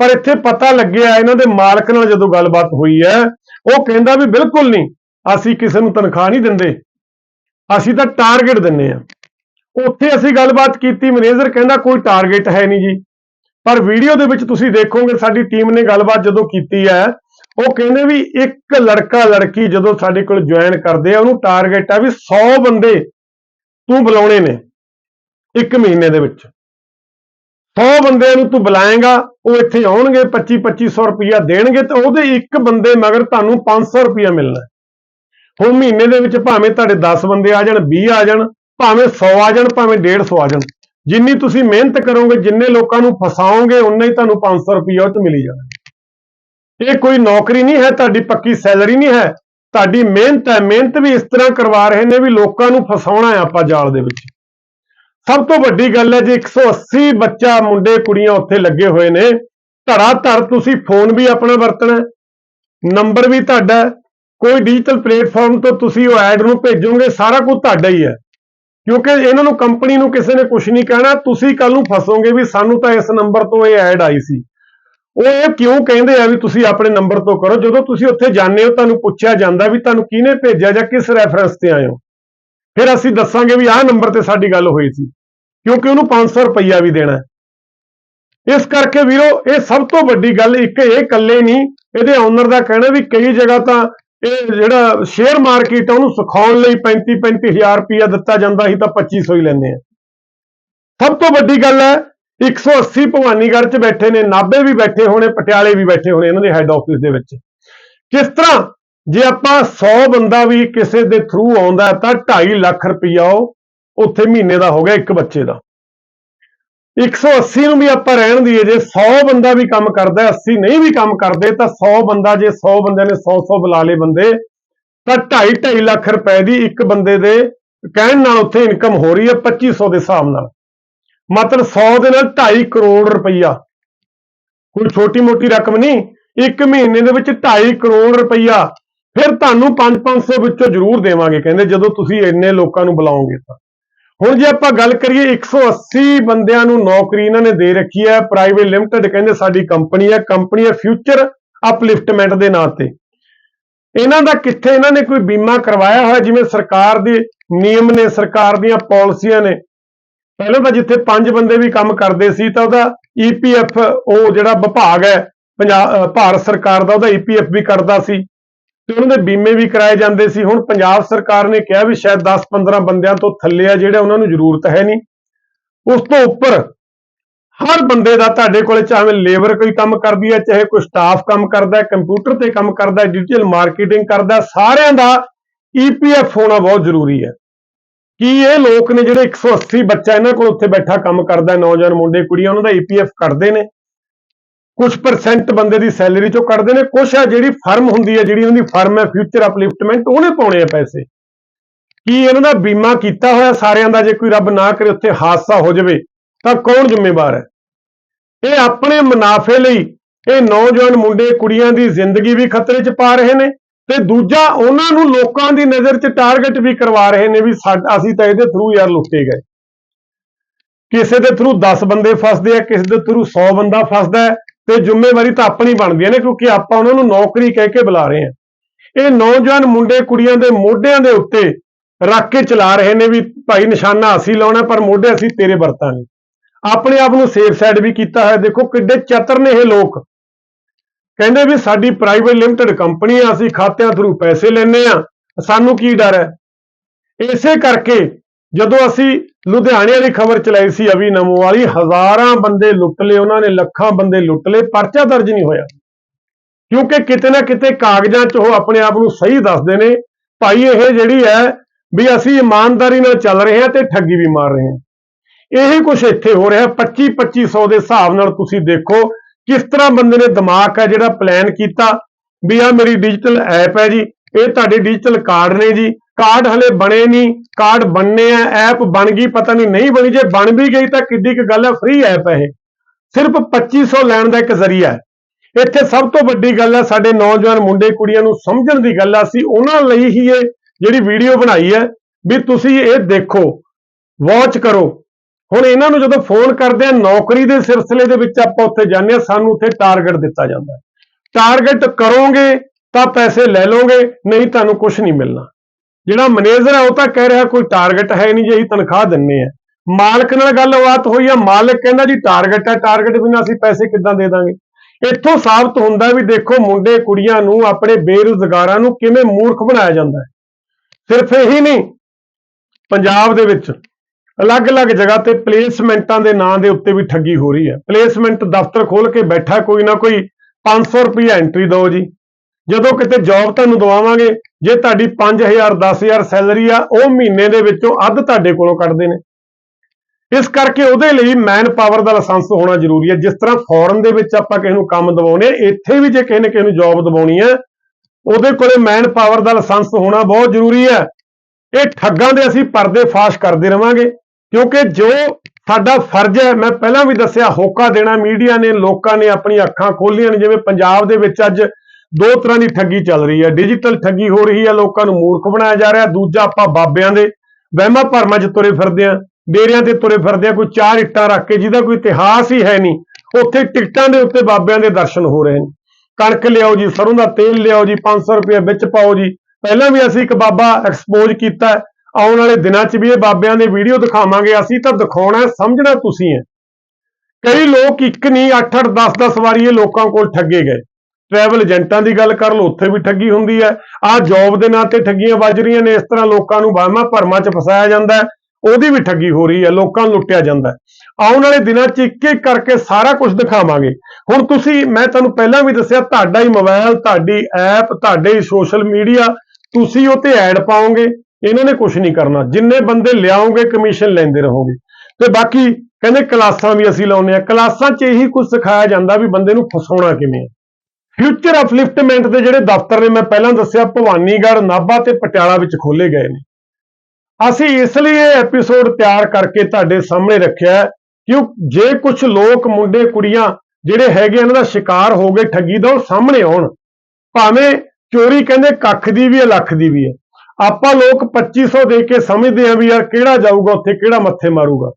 ਪਰ ਇੱਥੇ ਪਤਾ ਲੱਗਿਆ ਇਹਨਾਂ ਦੇ ਮਾਲਕ ਨਾਲ ਜਦੋਂ ਗੱਲਬਾਤ ਹੋਈ ਹੈ, ਉਹ ਕਹਿੰਦਾ ਵੀ ਬਿਲਕੁਲ ਨਹੀਂ, ਅਸੀਂ ਕਿਸੇ ਨੂੰ ਤਨਖਾਹ ਨਹੀਂ ਦਿੰਦੇ। ਅਸੀਂ ਤਾਂ ਟਾਰਗੇਟ ਦਿੰਨੇ ਆ। ਉੱਥੇ ਅਸੀਂ ਗੱਲਬਾਤ ਕੀਤੀ ਮੈਨੇਜਰ ਕਹਿੰਦਾ ਕੋਈ ਟਾਰਗੇਟ ਹੈ ਨਹੀਂ ਜੀ। ਪਰ ਵੀਡੀਓ ਦੇ ਵਿੱਚ ਤੁਸੀਂ ਦੇਖੋਗੇ, ਸਾਡੀ ਟੀਮ ਨੇ ਗੱਲਬਾਤ ਜਦੋਂ ਕੀਤੀ ਹੈ, ਉਹ ਕਹਿੰਦੇ ਵੀ ਇੱਕ ਲੜਕਾ, ਲੜਕੀ ਜਦੋਂ ਸਾਡੇ ਕੋਲ ਜੁਆਇਨ ਕਰਦੇ ਆ, ਉਹਨੂੰ ਟਾਰਗੇਟ ਆ ਵੀ 100 ਬੰਦੇ ਤੂੰ ਬੁਲਾਉਣੇ ਨੇ ਇੱਕ ਮਹੀਨੇ ਦੇ ਵਿੱਚ। 100 ਬੰਦਿਆਂ ਨੂੰ ਤੂੰ ਬੁਲਾਏਗਾ, ਉਹ ਇੱਥੇ ਆਉਣਗੇ 25 2500 ਰੁਪਇਆ ਦੇਣਗੇ ਤੇ ਉਹਦੇ ਇੱਕ ਬੰਦੇ ਮਗਰ ਤੁਹਾਨੂੰ 500 ਰੁਪਇਆ ਮਿਲਣਾ। ਹੁਣ ਮਹੀਨੇ ਦੇ ਵਿੱਚ ਭਾਵੇਂ ਤੁਹਾਡੇ 10 ਬੰਦੇ ਆ ਜਾਣ 20 ਆ ਜਾਣ, ਭਾਵੇਂ 100 ਆ ਜਾਣ, ਭਾਵੇਂ 150 ਆ ਜਾਣ। ਜਿੰਨੀ ਤੁਸੀਂ ਮਿਹਨਤ ਕਰੋਗੇ, ਜਿੰਨੇ ਲੋਕਾਂ ਨੂੰ ਫਸਾਓਗੇ ਉਨਾ ਹੀ ਤੁਹਾਨੂੰ 500 ਰੁਪਇਆ ਉਹ 'ਚ ਮਿਲੀ ਜਾਣਾ। ਇਹ ਕੋਈ ਨੌਕਰੀ ਨਹੀਂ ਹੈ, ਤੁਹਾਡੀ ਪੱਕੀ ਸੈਲਰੀ ਨਹੀਂ ਹੈ। ਤੁਹਾਡੀ ਮਿਹਨਤ ਹੈ, ਮਿਹਨਤ ਵੀ ਇਸ ਤਰ੍ਹਾਂ ਕਰਵਾ ਰਹੇ ਨੇ ਵੀ ਲੋਕਾਂ ਨੂੰ ਫਸਾਉਣਾ ਹੈ ਆਪਾਂ ਜਾਲ ਦੇ ਵਿੱਚ। ਸਭ ਤੋਂ ਵੱਡੀ ਗੱਲ ਹੈ ਜੇ 180 ਬੱਚਾ ਮੁੰਡੇ ਕੁੜੀਆਂ ਉੱਥੇ ਲੱਗੇ ਹੋਏ ਨੇ। ਧੜਾ ਧੜ ਤੁਸੀਂ ਫੋਨ ਵੀ ਆਪਣਾ ਵਰਤਣਾ ਨੰਬਰ ਵੀ ਤੁਹਾਡਾ ਕੋਈ ਡਿਜੀਟਲ ਪਲੇਟਫਾਰਮ ਤੋਂ ਤੁਸੀਂ ਉਹ ਐਡ ਨੂੰ ਭੇਜੋਗੇ, ਸਾਰਾ ਕੁਝ ਤੁਹਾਡਾ ਹੀ ਹੈ। ਕਿਉਂਕਿ ਇਹਨਾਂ ਨੂੰ ਕੰਪਨੀ ਨੂੰ ਕਿਸੇ ਨੇ ਕੁਝ ਨਹੀਂ ਕਹਿਣਾ। ਤੁਸੀਂ ਕੱਲ ਨੂੰ ਫਸੋਗੇ ਵੀ ਸਾਨੂੰ ਤਾਂ ਇਸ ਨੰਬਰ ਤੋਂ ਇਹ ਐਡ ਆਈ ਸੀ। ਉਹ ਇਹ ਕਿਉਂ ਕਹਿੰਦੇ ਆ ਵੀ ਤੁਸੀਂ ਆਪਣੇ ਨੰਬਰ ਤੋਂ ਕਰੋ? ਜਦੋਂ ਤੁਸੀਂ ਉੱਥੇ ਜਾਂਦੇ ਹੋ, ਤੁਹਾਨੂੰ ਪੁੱਛਿਆ ਜਾਂਦਾ ਵੀ ਤੁਹਾਨੂੰ ਕਿਹਨੇ ਭੇਜਿਆ ਜਾਂ ਕਿਸ ਰੈਫਰੈਂਸ ਤੇ ਆਏ ਹੋ। ਫਿਰ ਅਸੀਂ ਦੱਸਾਂਗੇ ਵੀ ਆਹ ਨੰਬਰ ਤੇ ਸਾਡੀ ਗੱਲ ਹੋਈ ਸੀ। ਕਿਉਂਕਿ ਉਹਨੂੰ 500 ਰੁਪਈਆ ਵੀ ਦੇਣਾ ਇਸ ਕਰਕੇ ਵੀਰੋ, ਇਹ ਸਭ ਤੋਂ ਵੱਡੀ ਗੱਲ ਇੱਕ ਇਹ ਇਕੱਲੇ ਨਹੀਂ, ਇਹਦੇ ਓਨਰ ਦਾ ਕਹਿਣਾ ਵੀ ਕਈ ਜਗ੍ਹਾ ਤਾਂ ਇਹ ਜਿਹੜਾ ਸ਼ੇਅਰ ਮਾਰਕੀਟ ਆ, ਉਹਨੂੰ ਸਿਖਾਉਣ ਲਈ 35 35000 ਰੁਪਈਆ ਦਿੱਤਾ ਜਾਂਦਾ ਸੀ ਤਾਂ 2500 ਹੀ ਲੈਂਦੇ ਆ। ਸਭ ਤੋਂ ਵੱਡੀ ਗੱਲ ਹੈ 180 ਭਵਾਨੀਗੜ੍ਹ 'ਚ ਬੈਠੇ ਨੇ, ਨਾਭੇ ਵੀ ਬੈਠੇ ਹੋਣੇ, ਪਟਿਆਲੇ ਵੀ ਬੈਠੇ ਹੋਣੇ ਇਹਨਾਂ ਦੇ ਹੈੱਡ ਆਫਿਸ ਦੇ ਵਿੱਚ। ਕਿਸ ਤਰ੍ਹਾਂ ਜੇ ਆਪਾਂ 100 ਬੰਦਾ ਵੀ ਕਿਸੇ ਦੇ ਥਰੂ ਆਉਂਦਾ ਤਾਂ 2.5 ਲੱਖ ਰੁਪਈਆ ਉਹ ਉੱਥੇ ਮਹੀਨੇ ਦਾ ਹੋ ਗਿਆ ਇੱਕ ਬੱਚੇ ਦਾ। 180 ਨੂੰ ਵੀ ਆਪਾਂ ਰਹਿਣ ਦੀਏ ਜੇ 100 ਬੰਦਾ ਵੀ ਕੰਮ ਕਰਦਾ ਹੈ, 80 ਨਹੀਂ ਵੀ ਕੰਮ ਕਰਦੇ ਤਾਂ 100 ਬੰਦਾ ਜੇ 100 ਬੰਦਿਆਂ ਨੇ 100 100 ਬੁਲਾ ਲਏ ਬੰਦੇ ਤਾਂ 2.5 2.5 ਲੱਖ ਰੁਪਏ ਦੀ ਇੱਕ ਬੰਦੇ ਦੇ ਕਹਿਣ ਨਾਲ ਉੱਥੇ ਇਨਕਮ ਹੋ ਰਹੀ ਹੈ 2500 ਦੇ ਹਿਸਾਬ ਨਾਲ। ਮਤਲਬ 100 ਦੇ ਨਾਲ 2.5 ਕਰੋੜ ਰੁਪਈਆ। ਕੋਈ ਛੋਟੀ ਮੋਟੀ ਰਕਮ ਨਹੀਂ ਇੱਕ ਮਹੀਨੇ ਦੇ ਵਿੱਚ 2.5 ਕਰੋੜ ਰੁਪਈਆ। ਫਿਰ ਤੁਹਾਨੂੰ 5-500 ਵਿੱਚੋਂ ਜ਼ਰੂਰ ਦੇਵਾਂਗੇ ਕਹਿੰਦੇ ਜਦੋਂ ਤੁਸੀਂ ਇੰਨੇ ਲੋਕਾਂ ਨੂੰ ਬੁਲਾਓਗੇ ਤਾਂ। ਹੁਣ ਜੇ ਆਪਾਂ ਗੱਲ ਕਰੀਏ 180 ਬੰਦਿਆਂ ਨੂੰ ਨੌਕਰੀ ਇਹਨਾਂ ਨੇ ਦੇ ਰੱਖੀ ਹੈ ਪ੍ਰਾਈਵੇਟ ਲਿਮਟਿਡ ਕਹਿੰਦੇ ਸਾਡੀ ਕੰਪਨੀ ਹੈ ਕੰਪਨੀ ਹੈ ਫਿਊਚਰ ਅਪਲਿਫਟਮੈਂਟ ਦੇ ਨਾਂ ਤੇ। ਇਹਨਾਂ ਦਾ ਕਿੱਥੇ ਇਹਨਾਂ ਨੇ ਕੋਈ ਬੀਮਾ ਕਰਵਾਇਆ ਹੋਇਆ? ਜਿਵੇਂ ਸਰਕਾਰ ਦੇ ਨਿਯਮ ਨੇ, ਸਰਕਾਰ ਦੀਆਂ ਪਾਲਿਸੀਆਂ ਨੇ। ਪਹਿਲਾਂ ਤਾਂ ਜਿੱਥੇ ਪੰਜ ਬੰਦੇ ਵੀ ਕੰਮ ਕਰਦੇ ਸੀ, ਤਾਂ ਉਹਦਾ ਈਪੀਐਫ ਉਹ ਜਿਹੜਾ ਵਿਭਾਗ ਹੈ, ਪੰਜਾਬ ਭਾਰਤ ਸਰਕਾਰ ਦਾ, ਉਹਦਾ ਈਪੀਐਫ ਵੀ ਕਰਦਾ ਸੀ। ਤੇ ਉਹਨਾਂ ਦੇ ਬੀਮੇ ਵੀ ਕਰਾਏ ਜਾਂਦੇ ਸੀ। ਹੁਣ ਪੰਜਾਬ ਸਰਕਾਰ ਨੇ ਕਿਹਾ ਵੀ ਸ਼ਾਇਦ 10-15 ਬੰਦਿਆਂ ਤੋਂ ਥੱਲੇ ਆ ਜਿਹੜੇ ਉਹਨਾਂ ਨੂੰ ਜ਼ਰੂਰਤ ਹੈ ਨਹੀਂ। ਉਸ ਤੋਂ ਉੱਪਰ ਹਰ ਬੰਦੇ ਦਾ ਤੁਹਾਡੇ ਕੋਲੇ ਚਾਹੇ ਲੇਬਰ ਕੋਈ ਕੰਮ ਕਰਦੀ ਹੈ, ਚਾਹੇ ਕੋਈ ਸਟਾਫ ਕੰਮ ਕਰਦਾ ਹੈ, ਕੰਪਿਊਟਰ ਤੇ ਕੰਮ ਕਰਦਾ ਹੈ ਡਿਜੀਟਲ ਮਾਰਕੀਟਿੰਗ ਕਰਦਾ ਸਾਰਿਆਂ ਦਾ ਈਪੀਐਫ ਹੋਣਾ ਬਹੁਤ ਜ਼ਰੂਰੀ ਹੈ। ਕੀ ਇਹ ਲੋਕ ਨੇ ਜਿਹੜੇ 180 ਬੱਚਾ ਇਹਨਾਂ ਕੋਲ ਉੱਥੇ ਬੈਠਾ ਕੰਮ ਕਰਦਾ ਨੌਜਵਾਨ ਮੁੰਡੇ, ਕੁੜੀਆਂ, ਉਹਨਾਂ ਦਾ ਈਪੀਐਫ ਕੱਢਦੇ ਨੇ? ਕੁਝ ਪਰਸੈਂਟ ਬੰਦੇ ਦੀ ਸੈਲਰੀ ਚੋਂ ਕੱਢਦੇ ਨੇ। ਕੁਝ ਹੈ ਜਿਹੜੀ ਫਰਮ ਹੁੰਦੀ ਹੈ, ਜਿਹੜੀ ਉਹਦੀ ਫਰਮ ਹੈ ਫਿਊਚਰ ਅਪਲਿਫਟਮੈਂਟ ਉਹਨੇ ਪਾਉਣੇ ਆ ਪੈਸੇ। ਕੀ ਇਹਨਾਂ ਦਾ ਬੀਮਾ ਕੀਤਾ ਹੋਇਆ ਸਾਰਿਆਂ ਦਾ, ਜੇ ਕੋਈ ਰੱਬ ਨਾ ਕਰੇ, ਉੱਥੇ ਹਾਦਸਾ ਹੋ ਜਾਵੇ, ਤਾਂ ਕੌਣ ਜ਼ਿੰਮੇਵਾਰ ਹੈ? ਇਹ ਆਪਣੇ ਮੁਨਾਫੇ ਲਈ ਇਹ ਨੌਜਵਾਨ ਮੁੰਡੇ, ਕੁੜੀਆਂ ਦੀ ਜ਼ਿੰਦਗੀ ਵੀ ਖਤਰੇ 'ਚ ਪਾ ਰਹੇ ਨੇ ਤੇ ਦੂਜਾ, ਉਹਨਾਂ ਨੂੰ ਲੋਕਾਂ ਦੀ ਨਜ਼ਰ 'ਚ ਟਾਰਗੇਟ ਵੀ ਕਰਵਾ ਰਹੇ ਨੇ ਵੀ ਸਾਡਾ ਅਸੀਂ ਤਾਂ ਇਹਦੇ ਥਰੂ ਯਾਰ ਲੁੱਟੇ ਗਏ। ਕਿਸੇ ਦੇ ਥਰੂ 10 ਬੰਦੇ ਫਸਦੇ ਆ, ਕਿਸੇ ਦੇ ਥਰੂ 100 ਬੰਦਾ ਫਸਦਾ ਹੈ। ਤੇ ਜ਼ਿੰਮੇਵਾਰੀ ਤਾਂ ਆਪਣੀ ਬਣਦੀ ਹੈ ਨੇ, ਕਿਉਂਕਿ ਆਪਾਂ ਉਹਨਾਂ ਨੂੰ ਨੌਕਰੀ ਕਹਿ ਕੇ ਬੁਲਾ ਰਹੇ ਹਾਂ। ਇਹ ਨੌਜਵਾਨ ਮੁੰਡੇ ਕੁੜੀਆਂ ਦੇ ਮੋਢਿਆਂ ਦੇ ਉੱਤੇ ਰੱਖ ਕੇ ਚਲਾ ਰਹੇ ਨੇ ਵੀ ਭਾਈ ਨਿਸ਼ਾਨਾ ਅਸੀਂ ਲਾਉਣਾ, ਪਰ ਮੋਢੇ ਅਸੀਂ ਤੇਰੇ ਵਰਤਾਂਗੇ। ਆਪਣੇ ਆਪ ਨੂੰ ਸੇਫ ਸਾਈਡ ਵੀ ਕੀਤਾ ਹੈ ਦੇਖੋ ਕਿੱਡੇ ਚਤਰ ਨੇ ਇਹ ਲੋਕ। ਕਹਿੰਦੇ ਵੀ ਸਾਡੀ ਪ੍ਰਾਈਵੇਟ ਲਿਮਟਿਡ ਕੰਪਨੀ ਆ ਅਸੀਂ ਖਾਤਿਆਂ ਥਰੂ ਪੈਸੇ ਲੈਨੇ ਆ ਸਾਨੂੰ ਕੀ ਡਰ ਹੈ? ਇਸੇ ਕਰਕੇ ਜਦੋਂ ਅਸੀਂ ਲੁਧਿਆਣੇ ਵਾਲੀ ਖਬਰ ਚਲਾਈ ਸੀ ਅਵੀ ਨਮੋ ਵਾਲੀ, ਹਜ਼ਾਰਾਂ ਬੰਦੇ ਲੁੱਟ ਲਏ, ਉਹਨਾਂ ਨੇ ਲੱਖਾਂ ਬੰਦੇ ਲੁੱਟ ਲਏ, ਪਰਚਾ ਦਰਜ ਨਹੀਂ ਹੋਇਆ। ਕਿਉਂਕਿ ਕਿਤੇ ਨਾ ਕਿਤੇ ਕਾਗਜ਼ਾਂ 'ਚ ਉਹ ਆਪਣੇ ਆਪ ਨੂੰ ਸਹੀ ਦੱਸਦੇ ਨੇ, ਭਾਈ ਇਹ ਜਿਹੜੀ ਹੈ ਵੀ ਅਸੀਂ ਇਮਾਨਦਾਰੀ ਨਾਲ ਚੱਲ ਰਹੇ ਹਾਂ ਤੇ ਠੱਗੀ ਵੀ ਮਾਰ ਰਹੇ ਹਾਂ। ਇਹੀ ਕੁਝ ਇੱਥੇ ਹੋ ਰਿਹਾ 25 2500 ਦੇ ਹਿਸਾਬ ਨਾਲ ਤੁਸੀਂ ਦੇਖੋ ਕਿਸ ਤਰ੍ਹਾਂ ਬੰਦੇ ਨੇ ਦਿਮਾਗ ਹੈ ਜਿਹੜਾ ਪਲਾਨ ਕੀਤਾ ਵੀ ਆ ਮੇਰੀ ਡਿਜੀਟਲ ਐਪ ਹੈ ਜੀ ਇਹ ਤੁਹਾਡੇ ਡਿਜੀਟਲ ਕਾਰਡ ਨੇ ਜੀ। ਕਾਰਡ ਹਲੇ ਬਣੇ ਨਹੀਂ ਕਾਰਡ ਬਣਨੇ ਆ ਐਪ ਬਣ ਗਈ, ਪਤਾ ਨਹੀਂ ਨਹੀਂ ਬਣੀ, ਜੇ ਬਣ ਵੀ ਗਈ ਤਾਂ ਕਿੱਡੀ ਕੁ ਗੱਲ ਹੈ ਫ੍ਰੀ ਐਪ ਹੈ ਇਹ। ਸਿਰਫ 2500 ਲੈਣ ਦਾ ਇੱਕ ਜ਼ਰੀਆ ਹੈ। ਇੱਥੇ ਸਭ ਤੋਂ ਵੱਡੀ ਗੱਲ ਹੈ ਸਾਡੇ ਨੌਜਵਾਨ ਮੁੰਡੇ ਕੁੜੀਆਂ ਨੂੰ ਸਮਝਣ ਦੀ ਗੱਲ ਆ ਸੀ ਉਹਨਾਂ ਲਈ ਹੀ ਇਹ ਜਿਹੜੀ ਵੀਡੀਓ ਬਣਾਈ ਹੈ ਵੀ ਤੁਸੀਂ ਇਹ ਦੇਖੋ ਵਾਚ ਕਰੋ। ਹੁਣ ਇਹਨਾਂ ਨੂੰ ਜਦੋਂ ਫੋਨ ਕਰਦੇ ਆ, ਨੌਕਰੀ ਦੇ ਸਿਲਸਿਲੇ ਦੇ ਵਿੱਚ ਆਪਾਂ ਉੱਥੇ ਜਾਂਦੇ ਆ, ਸਾਨੂੰ ਉੱਥੇ ਟਾਰਗੇਟ ਦਿੱਤਾ ਜਾਂਦਾ ਹੈ। ਟਾਰਗੇਟ ਕਰੋਗੇ ਤਾਂ ਪੈਸੇ ਲੈ ਲਓਗੇ, ਨਹੀਂ ਤੁਹਾਨੂੰ ਕੁਝ ਨਹੀਂ ਮਿਲਣਾ। ਜਿਹੜਾ ਮੈਨੇਜਰ ਹੈ, ਉਹ ਤਾਂ ਕਹਿ ਰਿਹਾ ਕੋਈ ਟਾਰਗੇਟ ਹੈ ਨਹੀਂ ਜੀ, ਅਸੀਂ ਤਨਖਾਹ ਦਿੰਨੇ ਆ। ਮਾਲਕ ਨਾਲ ਗੱਲਬਾਤ ਹੋਈ ਆ, ਮਾਲਕ ਕਹਿੰਦਾ ਜੀ ਟਾਰਗੇਟ ਹੈ, ਟਾਰਗੇਟ ਬਿਨਾਂ ਅਸੀਂ ਪੈਸੇ ਕਿੱਦਾਂ ਦੇ ਦਾਂਗੇ? ਇੱਥੋਂ ਸਾਬਤ ਹੁੰਦਾ ਵੀ ਦੇਖੋ ਮੁੰਡੇ, ਕੁੜੀਆਂ ਨੂੰ, ਆਪਣੇ ਬੇਰੁਜ਼ਗਾਰਾਂ ਨੂੰ ਕਿਵੇਂ ਮੂਰਖ ਬਣਾਇਆ ਜਾਂਦਾ ਹੈ। ਸਿਰਫ ਇਹੀ ਨਹੀਂ, ਪੰਜਾਬ ਦੇ ਵਿੱਚ ਅਲੱਗ-ਅਲੱਗ ਜਗ੍ਹਾ ਤੇ ਪਲੇਸਮੈਂਟਾਂ ਦੇ ਨਾਂ ਦੇ ਉੱਤੇ ਵੀ ਠੱਗੀ ਹੋ ਰਹੀ ਹੈ। ਪਲੇਸਮੈਂਟ ਦਫ਼ਤਰ ਖੋਲ ਕੇ ਬੈਠਾ, ਕੋਈ ਨਾ ਕੋਈ 500 ਰੁਪਏ ਐਂਟਰੀ ਦਿਓ ਜੀ। ਜਦੋਂ ਕਿਤੇ ਜੌਬ ਤੁਹਾਨੂੰ ਦਵਾਵਾਂਗੇ ਜੇ ਤੁਹਾਡੀ 5000 10000 ਸੈਲਰੀ ਆ ਉਹ ਮਹੀਨੇ ਦੇ ਵਿੱਚੋਂ ਅੱਧ ਤੁਹਾਡੇ ਕੋਲੋਂ ਕੱਢਦੇ ਨੇ। ਇਸ ਕਰਕੇ ਉਹਦੇ ਲਈ ਮੈਨ ਪਾਵਰ ਦਾ ਲਾਇਸੈਂਸ ਹੋਣਾ ਜ਼ਰੂਰੀ ਹੈ। ਜਿਸ ਤਰ੍ਹਾਂ ਫੋਰਨ ਦੇ ਵਿੱਚ ਆਪਾਂ ਕਿਸੇ ਨੂੰ ਕੰਮ ਦਿਵਾਉਨੇ ਆ, ਇੱਥੇ ਵੀ ਜੇ ਕਿਸੇ ਨੇ ਕਿਸੇ ਨੂੰ ਜੌਬ ਦਿਵਾਉਣੀ ਹੈ ਉਹਦੇ ਕੋਲੇ ਮੈਨ ਪਾਵਰ ਦਾ ਲਾਇਸੈਂਸ ਹੋਣਾ ਬਹੁਤ ਜ਼ਰੂਰੀ ਹੈ। ਇਹ ਠੱਗਾਂ ਦੇ ਅਸੀਂ ਪਰਦੇ ਫਾਸ਼ ਕਰਦੇ ਰਵਾਂਗੇ ਕਿਉਂਕਿ ਜੋ ਸਾਡਾ ਫਰਜ਼ ਹੈ ਮੈਂ ਪਹਿਲਾਂ ਵੀ ਦੱਸਿਆ ਹੋਕਾ ਦੇਣਾ ਮੀਡੀਆ ਨੇ ਲੋਕਾਂ ਨੇ ਆਪਣੀਆਂ ਅੱਖਾਂ ਖੋਲੀਆਂ ਨੇ ਜਿਵੇਂ ਪੰਜਾਬ ਦੇ ਵਿੱਚ ਅੱਜ ਦੋ ਤਰ੍ਹਾਂ ਦੀ ਠੱਗੀ ਚੱਲ ਰਹੀ ਹੈ। ਡਿਜੀਟਲ ਠੱਗੀ ਹੋ ਰਹੀ ਹੈ, ਲੋਕਾਂ ਨੂੰ ਮੂਰਖ ਬਣਾਇਆ ਜਾ ਰਿਹਾ। ਦੂਜਾ, ਆਪਾਂ ਬਾਬਿਆਂ ਦੇ ਵਹਿਮਾਂ ਭਰਮਾਂ 'ਚ ਤੁਰੇ ਫਿਰਦੇ ਆ ਡੇਰਿਆਂ ਤੇ ਤੁਰੇ ਫਿਰਦੇ ਆ ਕੋਈ ਚਾਰ ਇੱਟਾਂ ਰੱਖ ਕੇ, ਜਿਹਦਾ ਕੋਈ ਇਤਿਹਾਸ ਹੀ ਹੈ ਨਹੀਂ, ਉੱਥੇ ਟਿਕਟਾਂ ਦੇ ਉੱਤੇ ਬਾਬਿਆਂ ਦੇ ਦਰਸ਼ਨ ਹੋ ਰਹੇ ਨੇ। ਕਣਕ ਲਿਆਓ ਜੀ, ਸਰੋਂ ਦਾ ਤੇਲ ਲਿਆਓ ਜੀ 500 ਰੁਪਏ ਵਿੱਚ ਪਾਓ ਜੀ। ਪਹਿਲਾਂ ਵੀ ਅਸੀਂ ਇੱਕ ਬਾਬਾ ਐਕਸਪੋਜ਼ ਕੀਤਾ ਆਉਣ ਵਾਲੇ ਦਿਨਾਂ 'ਚ ਵੀ ਇਹ ਬਾਬਿਆਂ ਦੇ ਵੀਡੀਓ ਦਿਖਾਵਾਂਗੇ। ਅਸੀਂ ਤਾਂ ਦਿਖਾਉਣਾ ਸਮਝਣਾ ਤੁਸੀਂ ਹੈ। ਕਈ ਲੋਕ ਇੱਕ ਨਹੀਂ 8-8 10-10 ਵਾਰੀ ਇਹ ਲੋਕਾਂ ਕੋਲ ਠੱਗੇ ਗਏ। ਟਰੈਵਲ ਏਜੰਟਾਂ ਦੀ ਗੱਲ ਕਰ ਲਓ, ਉੱਥੇ ਵੀ ਠੱਗੀ ਹੁੰਦੀ ਹੈ। ਆਹ ਜੌਬ ਦੇ ਨਾਂ ਤੇ ਠੱਗੀਆਂ ਵੱਜ ਰਹੀਆਂ ਨੇ, ਇਸ ਤਰ੍ਹਾਂ ਲੋਕਾਂ ਨੂੰ ਵਹਿਮਾਂ ਭਰਮਾਂ 'ਚ ਫਸਾਇਆ ਜਾਂਦਾ ਹੈ। ਉਹਦੀ ਵੀ ਠੱਗੀ ਹੋ ਰਹੀ ਹੈ, ਲੋਕਾਂ ਨੂੰ ਲੁੱਟਿਆ ਜਾਂਦਾ ਆਉਣ ਵਾਲੇ ਦਿਨਾਂ 'ਚ ਇੱਕ ਇੱਕ ਕਰਕੇ ਸਾਰਾ ਕੁਝ ਦਿਖਾਵਾਂਗੇ। ਹੁਣ ਤੁਸੀਂ, ਮੈਂ ਤੁਹਾਨੂੰ ਪਹਿਲਾਂ ਵੀ ਦੱਸਿਆ, ਤੁਹਾਡਾ ਹੀ ਮੋਬਾਈਲ ਤੁਹਾਡੀ ਐਪ ਤੁਹਾਡੇ ਹੀ ਸੋਸ਼ਲ ਮੀਡੀਆ ਤੁਸੀਂ ਉਹ ਤੇ ਐਡ ਪਾਓਗੇ। ਇਹਨਾਂ ਨੇ ਕੁਝ ਨਹੀਂ ਕਰਨਾ। ਜਿੰਨੇ ਬੰਦੇ ਲਿਆਓਗੇ ਕਮਿਸ਼ਨ ਲੈਂਦੇ ਰਹੋਗੇ। ਤੇ ਬਾਕੀ ਕਹਿੰਦੇ ਕਲਾਸਾਂ ਵੀ ਅਸੀਂ ਲਾਉਂਦੇ ਆ ਕਲਾਸਾਂ 'ਚ ਇਹੀ ਕੁਝ ਸਿਖਾਇਆ ਜਾਂਦਾ ਵੀ ਬੰਦੇ ਨੂੰ ਫਸਾਉਣਾ ਕਿਵੇਂ ਹੈ। ਫਿਊਚਰ ਅਪਲਿਫਟਮੈਂਟ ਦੇ ਜਿਹੜੇ ਦਫ਼ਤਰ ਨੇ, ਮੈਂ ਪਹਿਲਾਂ ਦੱਸਿਆ, ਭਵਾਨੀਗੜ੍ਹ, ਨਾਭਾ ਤੇ ਪਟਿਆਲਾ ਵਿੱਚ ਖੋਲੇ ਗਏ ਨੇ। ਅਸੀਂ ਇਸ ਲਈ ਇਹ ਐਪੀਸੋਡ ਤਿਆਰ ਕਰਕੇ ਤੁਹਾਡੇ ਸਾਹਮਣੇ ਰੱਖਿਆ ਕਿ ਜੇ ਕੁਝ ਲੋਕ, ਮੁੰਡੇ, ਕੁੜੀਆਂ ਜਿਹੜੇ ਹੈਗੇ ਇਹਨਾਂ ਦਾ ਸ਼ਿਕਾਰ ਹੋ ਗਏ, ਠੱਗੀ ਦਾ ਉਹ ਸਾਹਮਣੇ ਆਉਣ, ਭਾਵੇਂ ਚੋਰੀ ਕਹਿੰਦੇ ਕੱਖ ਦੀ ਵੀ ਹੈ, ਲੱਖ ਦੀ ਵੀ ਹੈ। ਆਪਾਂ ਲੋਕ 2500 ਦੇ ਕੇ ਸਮਝਦੇ ਆ ਵੀ ਯਾਰ ਕਿਹੜਾ ਜਾਊਗਾ, ਉੱਥੇ ਕਿਹੜਾ ਮੱਥੇ ਮਾਰੂਗਾ।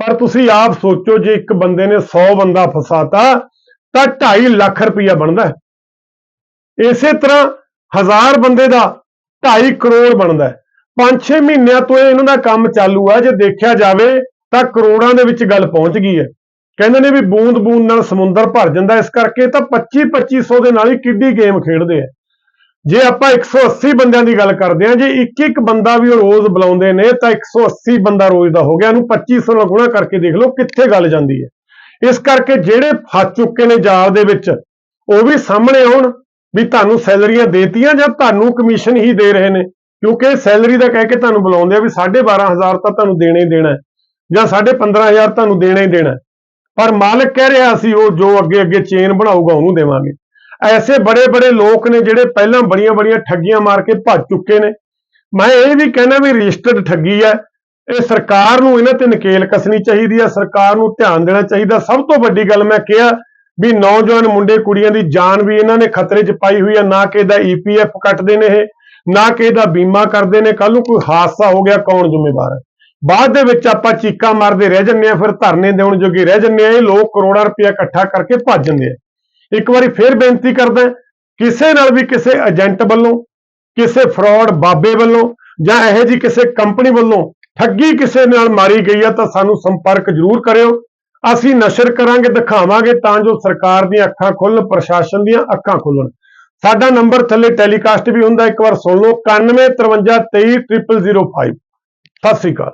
ਪਰ ਤੁਸੀਂ ਆਪ ਸੋਚੋ, ਜੇ ਇੱਕ ਬੰਦੇ ਨੇ 100 ਬੰਦਾ ਫਸਾਤਾ ਤਾਂ 2.5 ਲੱਖ ਰੁਪਈਆ ਬਣਦਾ ਇਸੇ ਤਰ੍ਹਾਂ ਹਜ਼ਾਰ ਬੰਦੇ ਦਾ 2.5 ਕਰੋੜ ਬਣਦਾ ਹੈ। 5-6 ਮਹੀਨਿਆਂ ਤੋਂ ਇਹਨਾਂ ਦਾ ਕੰਮ ਚਾਲੂ ਹੈ ਜੇ ਦੇਖਿਆ ਜਾਵੇ ਤਾਂ ਕਰੋੜਾਂ ਦੇ ਵਿੱਚ ਗੱਲ ਪਹੁੰਚ ਗਈ ਹੈ। ਕਹਿੰਦੇ ਨੇ ਵੀ ਬੂੰਦ ਬੂੰਦ ਨਾਲ ਸਮੁੰਦਰ ਭਰ ਜਾਂਦਾ ਇਸ ਕਰਕੇ ਤਾਂ 25 2500 ਦੇ ਨਾਲ ਹੀ ਕਿੱਡੀ ਗੇਮ ਖੇਡਦੇ ਆ। ਜੇ ਆਪਾਂ 180 ਬੰਦਿਆਂ ਦੀ ਗੱਲ ਕਰਦੇ ਹਾਂ, ਜੇ ਇੱਕ ਇੱਕ ਬੰਦਾ ਵੀ ਉਹ ਰੋਜ਼ ਬੁਲਾਉਂਦੇ ਨੇ, ਤਾਂ 180 ਬੰਦਾ ਰੋਜ਼ ਦਾ ਹੋ ਗਿਆ। ਉਹਨੂੰ 2500 ਨਾਲ ਗੁਣਾ ਕਰਕੇ ਦੇਖ ਲਓ ਕਿੱਥੇ ਗੱਲ ਜਾਂਦੀ ਹੈ। ਇਸ ਕਰਕੇ ਜਿਹੜੇ ਫਸ ਚੁੱਕੇ ਨੇ ਜਾਲ ਦੇ ਵਿੱਚ, ਉਹ ਵੀ ਸਾਹਮਣੇ ਆਉਣ ਵੀ ਤੁਹਾਨੂੰ ਸੈਲਰੀਆਂ ਦੇਤੀਆਂ ਜਾਂ ਤੁਹਾਨੂੰ ਕਮਿਸ਼ਨ ਹੀ ਦੇ ਰਹੇ ਨੇ। ਕਿਉਂਕਿ ਸੈਲਰੀ ਦਾ ਕਹਿ ਕੇ ਤੁਹਾਨੂੰ ਬੁਲਾਉਂਦੇ ਆ ਵੀ 12500 ਤਾਂ ਤੁਹਾਨੂੰ ਦੇਣਾ ਹੀ ਦੇਣਾ ਹੈ, ਜਾਂ 15000 ਤੁਹਾਨੂੰ ਦੇਣਾ ਹੀ ਦੇਣਾ ਪਰ ਮਾਲਕ ਕਹਿ ਰਿਹਾ ਸੀ, ਉਹ ਜੋ ਅੱਗੇ ਅੱਗੇ ਚੇਨ ਬਣਾਊਗਾ ਉਹਨੂੰ ਦੇਵਾਂਗੇ। ਐਸੇ ਬੜੇ ਬੜੇ ਲੋਕ ਨੇ ਜਿਹੜੇ ਪਹਿਲਾਂ ਬੜੀਆਂ ਬੜੀਆਂ ਠੱਗੀਆਂ ਮਾਰ ਕੇ ਭੱਜ ਚੁੱਕੇ ਨੇ। ਮੈਂ ਇਹ ਵੀ ਕਹਿਣਾ ਵੀ ਰਜਿਸਟਰਡ ਠੱਗੀ ਹੈ ਇਹ ਸਰਕਾਰ ਨੂੰ ਇਹਨਾਂ ਤੇ ਨਕੇਲ ਕੱਸਣੀ ਚਾਹੀਦੀ ਹੈ ਸਰਕਾਰ ਨੂੰ ਧਿਆਨ ਦੇਣਾ ਚਾਹੀਦਾ। ਸਭ ਤੋਂ ਵੱਡੀ ਗੱਲ ਮੈਂ ਕਿਹਾ ਵੀ ਨੌਜਵਾਨ ਮੁੰਡੇ ਕੁੜੀਆਂ ਦੀ ਜਾਨ ਵੀ ਇਹਨਾਂ ਨੇ ਖਤਰੇ 'ਚ ਪਾਈ ਹੋਈ ਹੈ ਨਾ ਕਿ ਇਹਦਾ ਈਪੀਐਫ ਕੱਟਦੇ ਨੇ ਇਹ, ਨਾ ਕਿ ਇਹਦਾ ਬੀਮਾ ਕਰਦੇ ਨੇ। ਕੱਲ ਨੂੰ ਕੋਈ ਹਾਦਸਾ ਹੋ ਗਿਆ, ਕੌਣ ਜ਼ਿੰਮੇਵਾਰ ਹੈ ਬਾਅਦ ਦੇ ਵਿੱਚ ਆਪਾਂ ਚੀਕਾਂ ਮਾਰਦੇ ਰਹਿ ਜੰਨੇ ਆ, ਫਿਰ ਧਰਨੇ ਦੇਣ ਜੋਗੇ ਰਹਿ ਜੰਨੇ ਆ, ਇਹ ਲੋਕ ਕਰੋੜਾਂ ਰੁਪਇਆ ਇਕੱਠਾ ਕਰਕੇ ਭੱਜ ਜਾਂਦੇ ਆ। ਇੱਕ ਵਾਰੀ ਫਿਰ ਬੇਨਤੀ ਕਰਦਾ, ਕਿਸੇ ਨਾਲ ਵੀ ਕਿਸੇ ਏਜੰਟ ਵੱਲੋਂ, ਕਿਸੇ ਫਰਾਡ ਬਾਬੇ ਵੱਲੋਂ ਜਾਂ ਇਹੋ ਜੀ ਕਿਸੇ ਕੰਪਨੀ ਵੱਲੋਂ ਠੱਗੀ ਕਿਸੇ ਨਾਲ ਮਾਰੀ ਗਈ ਆ ਤਾਂ ਸਾਨੂੰ ਸੰਪਰਕ ਜ਼ਰੂਰ ਕਰਿਓ। ਅਸੀਂ ਨਸ਼ਰ ਕਰਾਂਗੇ, ਦਿਖਾਵਾਂਗੇ ਤਾਂ ਜੋ ਸਰਕਾਰ ਦੀਆਂ ਅੱਖਾਂ ਖੁੱਲਣ, ਪ੍ਰਸ਼ਾਸਨ ਦੀਆਂ ਅੱਖਾਂ ਖੁੱਲਣ। ਸਾਡਾ ਨੰਬਰ ਥੱਲੇ ਟੈਲੀਕਾਸਟ ਵੀ ਹੁੰਦਾ, ਇੱਕ ਵਾਰ ਸੁਣ ਲਓ 9153233005 ਸਤਿ ਸ੍ਰੀ ਅਕਾਲ।